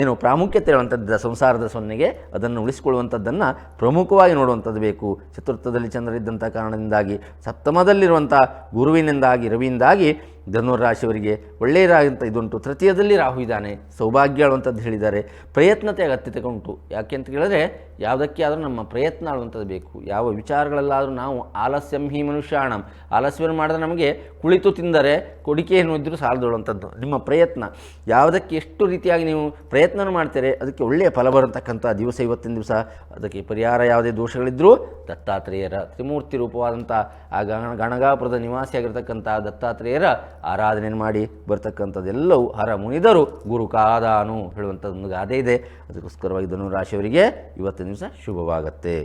ಏನು ಪ್ರಾಮುಖ್ಯತೆ ಇರುವಂಥದ್ದು, ಸಂಸಾರದ ಸೊನ್ನೆಗೆ ಅದನ್ನು ಉಳಿಸಿಕೊಳ್ಳುವಂಥದ್ದನ್ನು ಪ್ರಮುಖವಾಗಿ ನೋಡುವಂಥದ್ದು ಬೇಕು. ಚತುರ್ಥದಲ್ಲಿ ಚಂದ್ರ ಇದ್ದಂಥ ಕಾರಣದಿಂದಾಗಿ, ಸಪ್ತಮದಲ್ಲಿರುವಂಥ ಗುರುವಿನಿಂದಾಗಿ, ರವಿಯಿಂದಾಗಿ ಧನುರಾಶಿಯವರಿಗೆ ಒಳ್ಳೆಯದಾದಂಥ ಇದುಂಟು. ತೃತೀಯದಲ್ಲಿ ರಾಹು ಇದ್ದಾನೆ. ಸೌಭಾಗ್ಯ ಹೇಳುವಂಥದ್ದು ಹೇಳಿದ್ದಾರೆ. ಪ್ರಯತ್ನತೆ ಅಗತ್ಯತೆ ಉಂಟು. ಯಾಕೆ ಅಂತ ಕೇಳಿದ್ರೆ ಯಾವುದಕ್ಕೆ ಆದರೂ ನಮ್ಮ ಪ್ರಯತ್ನ ಆಗುವಂಥದ್ದು ಬೇಕು. ಯಾವ ವಿಚಾರಗಳಲ್ಲಾದರೂ ನಾವು ಆಲಸ್ಯಂ ಹಿ ಮನುಷ್ಯಾಣಂ. ಆಲಸ್ಯವನ್ನು ಮಾಡಿದ್ರೆ ನಮಗೆ ಕುಳಿತು ತಿಂದರೆ ಕೊಡಿಕೆಯನ್ನು ಇದ್ದರೂ ಸಾಲದೊಳ್ಳುವಂಥದ್ದು ನಿಮ್ಮ ಪ್ರಯತ್ನ. ಯಾವುದಕ್ಕೆ ಎಷ್ಟು ರೀತಿಯಾಗಿ ನೀವು ಪ್ರಯತ್ನ ಮಾಡ್ತೀರಿ, ಅದಕ್ಕೆ ಒಳ್ಳೆಯ ಫಲ ಬರತಕ್ಕಂಥ ದಿವಸ ಇವತ್ತಿನ ದಿವಸ. ಅದಕ್ಕೆ ಪರಿಹಾರ ಯಾವುದೇ ದೋಷಗಳಿದ್ದರೂ ದತ್ತಾತ್ರೇಯರ ತ್ರಿಮೂರ್ತಿ ರೂಪವಾದಂಥ ಆ ಗಣ, ಗಣಗಾಪುರದ ನಿವಾಸಿಯಾಗಿರ್ತಕ್ಕಂಥ ದತ್ತಾತ್ರೇಯರ ಆರಾಧನೆ ಮಾಡಿ ಬರ್ತಕ್ಕಂಥದ್ದೆಲ್ಲವೂ ಹರ ಮುನಿದರು ಗುರು ಕಾದಾನು ಹೇಳುವಂಥದ್ದು ಒಂದು ಗಾದೆ ಇದೆ. ಅದಕ್ಕೋಸ್ಕರವಾಗಿ ಧನುರಾಶಿಯವರಿಗೆ ಇವತ್ತಿನ ದಿವಸ ಶುಭವಾಗತ್ತೆ.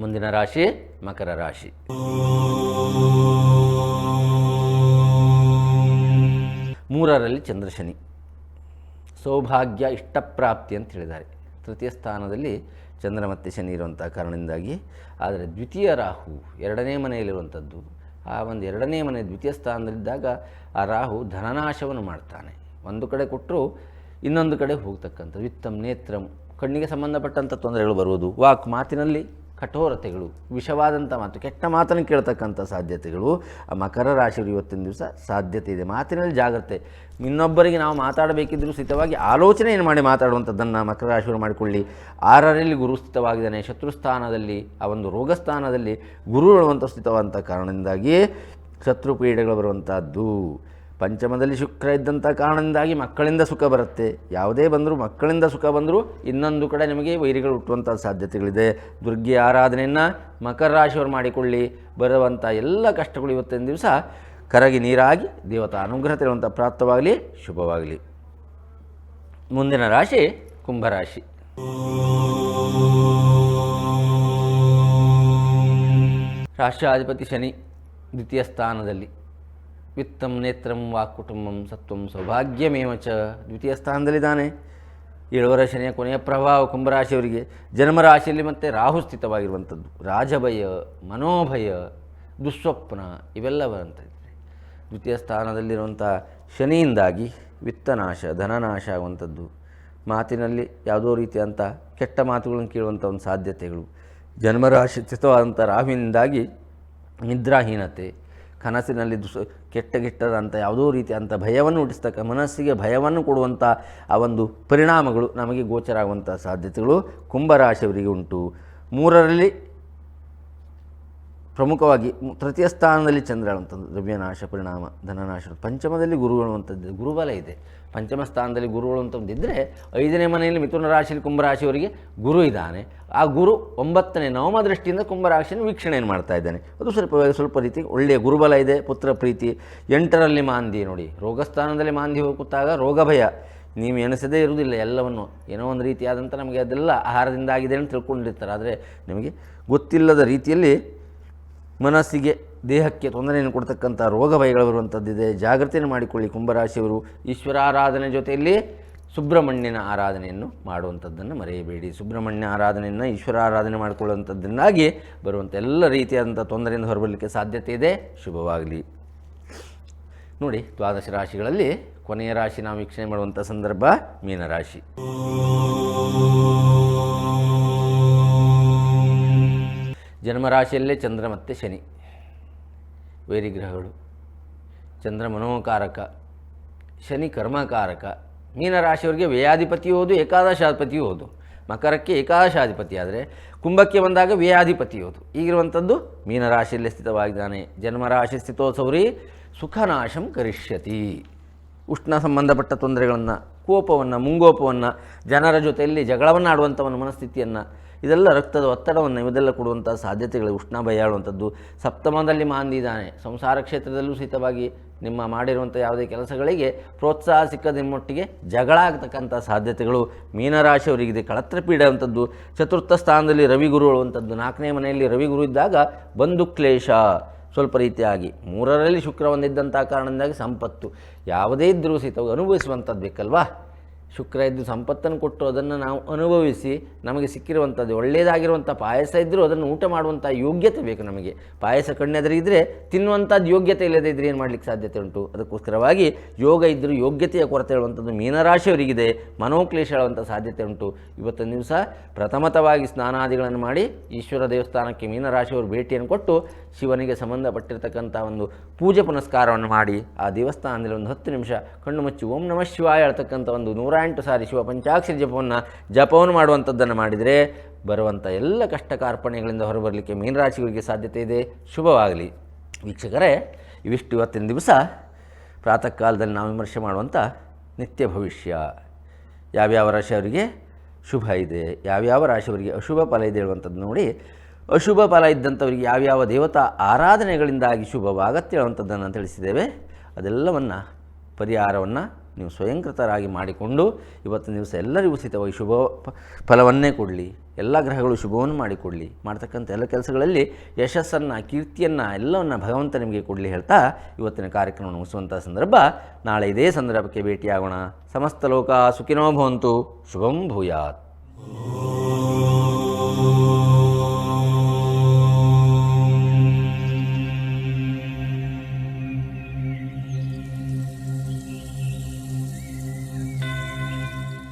ಮುಂದಿನ ರಾಶಿ ಮಕರ ರಾಶಿ. ಮೂರರಲ್ಲಿ ಚಂದ್ರಶನಿ ಸೌಭಾಗ್ಯ, ಇಷ್ಟಪ್ರಾಪ್ತಿ ಅಂತ ಹೇಳಿದ್ದಾರೆ. ತೃತೀಯ ಸ್ಥಾನದಲ್ಲಿ ಚಂದ್ರ ಮತ್ತು ಶನಿ ಇರುವಂಥ ಕಾರಣದಿಂದಾಗಿ, ಆದರೆ ದ್ವಿತೀಯ ರಾಹು ಎರಡನೇ ಮನೆಯಲ್ಲಿರುವಂಥದ್ದು ಆ ಒಂದು ಎರಡನೇ ಮನೆ ದ್ವಿತೀಯ ಸ್ಥಾನದಲ್ಲಿದ್ದಾಗ ಆ ರಾಹು ಧನನಾಶವನ್ನು ಮಾಡ್ತಾನೆ. ಒಂದು ಕಡೆ ಕೊಟ್ಟರು ಇನ್ನೊಂದು ಕಡೆ ಹೋಗ್ತಕ್ಕಂಥ ವಿತ್ತಂ ನೇತ್ರಂ ಕಣ್ಣಿಗೆ ಸಂಬಂಧಪಟ್ಟಂಥ ತೊಂದರೆಗಳು ಬರುವುದು, ವಾಕ್ ಮಾತಿನಲ್ಲಿ ಕಠೋರತೆಗಳು, ವಿಷವಾದಂಥ ಮಾತು, ಕೆಟ್ಟ ಮಾತನ್ನು ಕೇಳ್ತಕ್ಕಂಥ ಸಾಧ್ಯತೆಗಳು, ಆ ಮಕರ ರಾಶಿಯವರು ಇವತ್ತಿನ ದಿವಸ ಸಾಧ್ಯತೆ ಇದೆ. ಮಾತಿನಲ್ಲಿ ಜಾಗ್ರತೆ. ಇನ್ನೊಬ್ಬರಿಗೆ ನಾವು ಮಾತಾಡಬೇಕಿದ್ದರೂ ಸ್ಥಿತವಾಗಿ ಏನು ಮಾಡಿ ಮಾತಾಡುವಂಥದ್ದನ್ನು ಮಕರ ರಾಶಿಯವರು ಮಾಡಿಕೊಳ್ಳಿ. ಆರರಲ್ಲಿ ಗುರು ಸ್ಥಿತವಾಗಿದ್ದಾನೆ. ಶತ್ರುಸ್ಥಾನದಲ್ಲಿ, ಆ ಒಂದು ರೋಗಸ್ಥಾನದಲ್ಲಿ ಗುರು ಹೇಳುವಂಥ ಸ್ಥಿತವಾದಂಥ ಕಾರಣದಿಂದಾಗಿ ಶತ್ರು ಪೀಡೆಗಳು ಬರುವಂಥದ್ದು. ಪಂಚಮದಲ್ಲಿ ಶುಕ್ರ ಇದ್ದಂಥ ಕಾರಣದಿಂದಾಗಿ ಮಕ್ಕಳಿಂದ ಸುಖ ಬರುತ್ತೆ. ಯಾವುದೇ ಬಂದರೂ ಮಕ್ಕಳಿಂದ ಸುಖ ಬಂದರೂ ಇನ್ನೊಂದು ಕಡೆ ನಿಮಗೆ ವೈರಿಗಳು ಹುಟ್ಟುವಂಥ ಸಾಧ್ಯತೆಗಳಿದೆ. ದುರ್ಗಿ ಆರಾಧನೆಯನ್ನು ಮಕರ ರಾಶಿಯವರು ಮಾಡಿಕೊಳ್ಳಿ. ಬರುವಂಥ ಎಲ್ಲ ಕಷ್ಟಗಳು ಇವತ್ತಿನ ದಿವಸ ಕರಗಿ ನೀರಾಗಿ ದೇವತಾ ಅನುಗ್ರಹ ತಿರುವಂಥ ಪ್ರಾಪ್ತವಾಗಲಿ, ಶುಭವಾಗಲಿ. ಮುಂದಿನ ರಾಶಿ ಕುಂಭರಾಶಿ ರಾಷ್ಟ್ರಾಧಿಪತಿ ಶನಿ ದ್ವಿತೀಯ ಸ್ಥಾನದಲ್ಲಿ. ವಿತ್ತಂ ನೇತ್ರಂ ವಾಕ್ ಕುಟುಂಬಂ ಸತ್ವಂ ಸೌಭಾಗ್ಯಮೇವ ಚ. ದ್ವಿತೀಯ ಸ್ಥಾನದಲ್ಲಿದ್ದಾನೆ ಏಳುವರ ಶನಿಯ ಕೊನೆಯ ಪ್ರಭಾವ ಕುಂಭರಾಶಿಯವರಿಗೆ ಜನ್ಮರಾಶಿಯಲ್ಲಿ ಮತ್ತೆ ರಾಹು ಸ್ಥಿತವಾಗಿರುವಂಥದ್ದು. ರಾಜಭಯ, ಮನೋಭಯ, ದುಸ್ವಪ್ನ ಇವೆಲ್ಲ ಬರುವಂಥದ್ದು. ದ್ವಿತೀಯ ಸ್ಥಾನದಲ್ಲಿರುವಂಥ ಶನಿಯಿಂದಾಗಿ ವಿತ್ತನಾಶ, ಧನನಾಶ ಆಗುವಂಥದ್ದು. ಮಾತಿನಲ್ಲಿ ಯಾವುದೋ ರೀತಿಯಂಥ ಕೆಟ್ಟ ಮಾತುಗಳನ್ನು ಕೇಳುವಂಥ ಒಂದು ಸಾಧ್ಯತೆಗಳು. ಜನ್ಮರಾಶಿ ಸ್ಥಿತವಾದಂಥ ರಾಹುವಿನಿಂದಾಗಿ ನಿದ್ರಾಹೀನತೆ ಕನಸಿನಲ್ಲಿ ದುಸ್ ಕೆಟ್ಟ ಕೆಟ್ಟದಂಥ ಯಾವುದೋ ರೀತಿ ಅಂಥ ಭಯವನ್ನು ಹುಟ್ಟಿಸ್ತಕ್ಕ ಮನಸ್ಸಿಗೆ ಭಯವನ್ನು ಕೊಡುವಂಥ ಆ ಒಂದು ಪರಿಣಾಮಗಳು ನಮಗೆ ಗೋಚರ ಆಗುವಂಥ ಸಾಧ್ಯತೆಗಳು ಕುಂಭರಾಶಿಯವರಿಗೆ ಉಂಟು. ಮೂರರಲ್ಲಿ ಪ್ರಮುಖವಾಗಿ ತೃತೀಯ ಸ್ಥಾನದಲ್ಲಿ ಚಂದ್ರ ಹೇಳುವಂಥದ್ದು ದ್ರವ್ಯನಾಶ ಪರಿಣಾಮ ಧನನಾಶ ಪಂಚಮದಲ್ಲಿ ಗುರುಗಳು ಅಂಥದ್ದು ಗುರುಬಲ ಇದೆ. ಪಂಚಮ ಸ್ಥಾನದಲ್ಲಿ ಗುರುಗಳು ಅಂತಂದಿದ್ದರೆ ಐದನೇ ಮನೆಯಲ್ಲಿ ಮಿಥುನ ರಾಶಿಯಲ್ಲಿ ಕುಂಭರಾಶಿಯವರಿಗೆ ಗುರು ಇದ್ದಾನೆ. ಆ ಗುರು ಒಂಬತ್ತನೇ ನವಮ ದೃಷ್ಟಿಯಿಂದ ಕುಂಭರಾಶಿಯನ್ನು ವೀಕ್ಷಣೆಯನ್ನು ಮಾಡ್ತಾ ಇದ್ದಾನೆ. ಅದು ಸ್ವಲ್ಪ ಸ್ವಲ್ಪ ರೀತಿ ಒಳ್ಳೆಯ ಗುರುಬಲ ಇದೆ, ಪುತ್ರ ಪ್ರೀತಿ. ಎಂಟರಲ್ಲಿ ಮಾಂದಿ ನೋಡಿ. ರೋಗಸ್ಥಾನದಲ್ಲಿ ಮಾಂದಿ ಹೋಗುತ್ತಾಗ ರೋಗ ಭಯ. ನೀವು ಎಣಿಸದೇ ಇರುವುದಿಲ್ಲ ಎಲ್ಲವನ್ನು. ಏನೋ ಒಂದು ರೀತಿಯಾದಂಥ ನಮಗೆ ಅದೆಲ್ಲ ಆಹಾರದಿಂದ ಆಗಿದೆ ಅಂತ ತಿಳ್ಕೊಂಡಿರ್ತಾರೆ. ಆದರೆ ನಿಮಗೆ ಗೊತ್ತಿಲ್ಲದ ರೀತಿಯಲ್ಲಿ ಮನಸ್ಸಿಗೆ ದೇಹಕ್ಕೆ ತೊಂದರೆಯನ್ನು ಕೊಡ್ತಕ್ಕಂಥ ರೋಗ ಭಯಗಳು ಬರುವಂಥದ್ದಿದೆ ಜಾಗೃತಿಯನ್ನು ಮಾಡಿಕೊಳ್ಳಿ ಕುಂಭರಾಶಿಯವರು. ಈಶ್ವರಾರಾಧನೆ ಜೊತೆಯಲ್ಲಿ ಸುಬ್ರಹ್ಮಣ್ಯನ ಆರಾಧನೆಯನ್ನು ಮಾಡುವಂಥದ್ದನ್ನು ಮರೆಯಬೇಡಿ. ಸುಬ್ರಹ್ಮಣ್ಯ ಆರಾಧನೆಯನ್ನು ಈಶ್ವರ ಆರಾಧನೆ ಮಾಡಿಕೊಳ್ಳುವಂಥದ್ದನ್ನಾಗಿ ಬರುವಂಥ ಎಲ್ಲ ರೀತಿಯಾದಂಥ ತೊಂದರೆಯಿಂದ ಹೊರಬರಲಿಕ್ಕೆ ಸಾಧ್ಯತೆ ಇದೆ. ಶುಭವಾಗಲಿ. ನೋಡಿ, ದ್ವಾದಶ ರಾಶಿಗಳಲ್ಲಿ ಕೊನೆಯ ರಾಶಿ ನಾವು ವೀಕ್ಷಣೆ ಮಾಡುವಂಥ ಸಂದರ್ಭ ಮೀನರಾಶಿ. ಜನ್ಮರಾಶಿಯಲ್ಲೇ ಚಂದ್ರ ಮತ್ತು ಶನಿ. ವೈರಿಗ್ರಹಗಳು ಚಂದ್ರ ಮನೋಕಾರಕ ಶನಿ ಕರ್ಮಕಾರಕ, ಮೀನರಾಶಿಯವರಿಗೆ ವ್ಯಯಾಧಿಪತಿ ಹೋದು, ಏಕಾದಶಾಧಿಪತಿಯೂ ಹೋದು. ಮಕರಕ್ಕೆ ಏಕಾದಶಾಧಿಪತಿ ಆದರೆ ಕುಂಭಕ್ಕೆ ಬಂದಾಗ ವ್ಯಯಾಧಿಪತಿ ಹೋದು. ಈಗಿರುವಂಥದ್ದು ಮೀನರಾಶಿಯಲ್ಲಿ ಸ್ಥಿತವಾಗಿದ್ದಾನೆ. ಜನ್ಮರಾಶಿ ಸ್ಥಿತೋತ್ಸವರಿ ಸುಖನಾಶಂ ಕರಿಷ್ಯತಿ. ಉಷ್ಣ ಸಂಬಂಧಪಟ್ಟ ತೊಂದರೆಗಳನ್ನು, ಕೋಪವನ್ನು, ಮುಂಗೋಪವನ್ನು, ಜನರ ಜೊತೆಯಲ್ಲಿ ಜಗಳವನ್ನು ಆಡುವಂಥ ಒಂದು ಮನಸ್ಥಿತಿಯನ್ನು ಇದೆಲ್ಲ ರಕ್ತದ ಒತ್ತಡವನ್ನು ಇವೆಲ್ಲ ಕೊಡುವಂಥ ಸಾಧ್ಯತೆಗಳು ಉಷ್ಣ ಭಯ ಆಡುವಂಥದ್ದು ಸಪ್ತಮದಲ್ಲಿ ಮಾಂದಿದ್ದಾನೆ ಸಂಸಾರ ಕ್ಷೇತ್ರದಲ್ಲೂ ಸಹಿತವಾಗಿ ನಿಮ್ಮ ಮಾಡಿರುವಂಥ ಯಾವುದೇ ಕೆಲಸಗಳಿಗೆ ಪ್ರೋತ್ಸಾಹ ಸಿಕ್ಕದ ನಿಮ್ಮೊಟ್ಟಿಗೆ ಜಗಳ ಆಗ್ತಕ್ಕಂಥ ಸಾಧ್ಯತೆಗಳು ಮೀನರಾಶಿಯವರಿಗಿದೆ. ಕಳತ್ರ ಅಂಥದ್ದು. ಚತುರ್ಥ ಸ್ಥಾನದಲ್ಲಿ ರವಿಗುರು ಹೇಳುವಂಥದ್ದು ನಾಲ್ಕನೇ ಮನೆಯಲ್ಲಿ ರವಿಗುರು ಇದ್ದಾಗ ಬಂಧು ಕ್ಲೇಶ. ಸ್ವಲ್ಪ ರೀತಿಯಾಗಿ ಮೂರರಲ್ಲಿ ಶುಕ್ರ ಹೊಂದಿದ್ದಂಥ ಕಾರಣದಿಂದಾಗಿ ಸಂಪತ್ತು. ಯಾವುದೇ ಇದ್ದರೂ ಸಹಿತ ಅನುಭವಿಸುವಂಥದ್ದು ಬೇಕಲ್ವಾ? ಶುಕ್ರ ಇದ್ದು ಸಂಪತ್ತನ್ನು ಕೊಟ್ಟು ಅದನ್ನು ನಾವು ಅನುಭವಿಸಿ ನಮಗೆ ಸಿಕ್ಕಿರುವಂಥದ್ದು, ಒಳ್ಳೆಯದಾಗಿರುವಂಥ ಪಾಯಸ ಇದ್ದರೂ ಅದನ್ನು ಊಟ ಮಾಡುವಂಥ ಯೋಗ್ಯತೆ ಬೇಕು ನಮಗೆ. ಪಾಯಸ ಕಣ್ಣೆದರಿಗಿದ್ರೆ ತಿನ್ನುವಂಥದ್ದು ಯೋಗ್ಯತೆ ಇಲ್ಲದೇ ಇದ್ದರೆ ಏನು ಮಾಡಲಿಕ್ಕೆ ಸಾಧ್ಯತೆ ಉಂಟು? ಅದಕ್ಕೋಸ್ಕರವಾಗಿ ಯೋಗ ಇದ್ದರೂ ಯೋಗ್ಯತೆಯ ಕೊರತೆ ಇರುವಂಥದ್ದು ಮೀನರಾಶಿಯವರಿಗಿದೆ, ಮನೋಕ್ಲೇಶ ಹೇಳುವಂಥ ಸಾಧ್ಯತೆ ಉಂಟು. ಇವತ್ತಿನ ದಿವಸ ಪ್ರಥಮತವಾಗಿ ಸ್ನಾನಾದಿಗಳನ್ನು ಮಾಡಿ ಈಶ್ವರ ದೇವಸ್ಥಾನಕ್ಕೆ ಮೀನರಾಶಿಯವರು ಭೇಟಿಯನ್ನು ಕೊಟ್ಟು ಶಿವನಿಗೆ ಸಂಬಂಧಪಟ್ಟಿರ್ತಕ್ಕಂಥ ಒಂದು ಪೂಜೆ ಪುನಸ್ಕಾರವನ್ನು ಮಾಡಿ ಆ ದೇವಸ್ಥಾನದಲ್ಲಿ ಒಂದು ಹತ್ತು ನಿಮಿಷ ಕಣ್ಣು ಮುಚ್ಚಿ ಓಂ ನಮಃ ಶಿವಾಯ ಹೇಳ್ತಕ್ಕಂಥ ಒಂದು ನೂರ ಎಂಟು ಸಾರಿ ಶಿವ ಪಂಚಾಕ್ಷರಿ ಜಪವನ್ನು ಜಪವನ್ನು ಮಾಡುವಂಥದ್ದನ್ನು ಮಾಡಿದರೆ ಬರುವಂಥ ಎಲ್ಲ ಕಷ್ಟ ಕಾರ್ಪಣ್ಯಗಳಿಂದ ಹೊರಬರಲಿಕ್ಕೆ ಮೀನರಾಶಿಗಳಿಗೆ ಸಾಧ್ಯತೆ ಇದೆ. ಶುಭವಾಗಲಿ. ವೀಕ್ಷಕರೇ, ಇವಿಷ್ಟು ಇವತ್ತಿನ ದಿವಸ. ಪ್ರಾತಃ ಕಾಲದಲ್ಲಿ ನಾವು ವಿಮರ್ಶೆ ಮಾಡುವಂಥ ನಿತ್ಯ ಭವಿಷ್ಯ. ಯಾವ್ಯಾವ ರಾಶಿಯವರಿಗೆ ಶುಭ ಇದೆ, ಯಾವ್ಯಾವ ರಾಶಿಯವರಿಗೆ ಅಶುಭ ಫಲ ಇದೆ ಹೇಳುವಂಥದ್ದು ನೋಡಿ. ಅಶುಭ ಫಲ ಇದ್ದಂಥವರಿಗೆ ಯಾವ್ಯಾವ ದೇವತಾ ಆರಾಧನೆಗಳಿಂದಾಗಿ ಶುಭವಾಗತ್ತೆ ಹೇಳುವಂಥದ್ದನ್ನು ತಿಳಿಸಿದ್ದೇವೆ. ಅದೆಲ್ಲವನ್ನು, ಪರಿಹಾರವನ್ನು ನೀವು ಸ್ವಯಂಕೃತರಾಗಿ ಮಾಡಿಕೊಂಡು ಇವತ್ತಿನ ದಿವಸ ಎಲ್ಲರಿಗೂ ಸಿತವಾಗಿ ಶುಭ ಫಲವನ್ನೇ ಕೊಡಲಿ. ಎಲ್ಲ ಗ್ರಹಗಳು ಶುಭವನ್ನು ಮಾಡಿಕೊಡಲಿ. ಮಾಡ್ತಕ್ಕಂಥ ಎಲ್ಲ ಕೆಲಸಗಳಲ್ಲಿ ಯಶಸ್ಸನ್ನು, ಕೀರ್ತಿಯನ್ನು, ಎಲ್ಲವನ್ನು ಭಗವಂತ ನಿಮಗೆ ಕೊಡಲಿ ಹೇಳ್ತಾ ಇವತ್ತಿನ ಕಾರ್ಯಕ್ರಮವನ್ನು ಮುಗಿಸುವಂಥ ಸಂದರ್ಭ. ನಾಳೆ ಇದೇ ಸಂದರ್ಭಕ್ಕೆ ಭೇಟಿಯಾಗೋಣ. ಸಮಸ್ತ ಲೋಕ ಸುಖಿನೋ ಭವಂತು. ಶುಭಂ ಭೂಯಾತ್.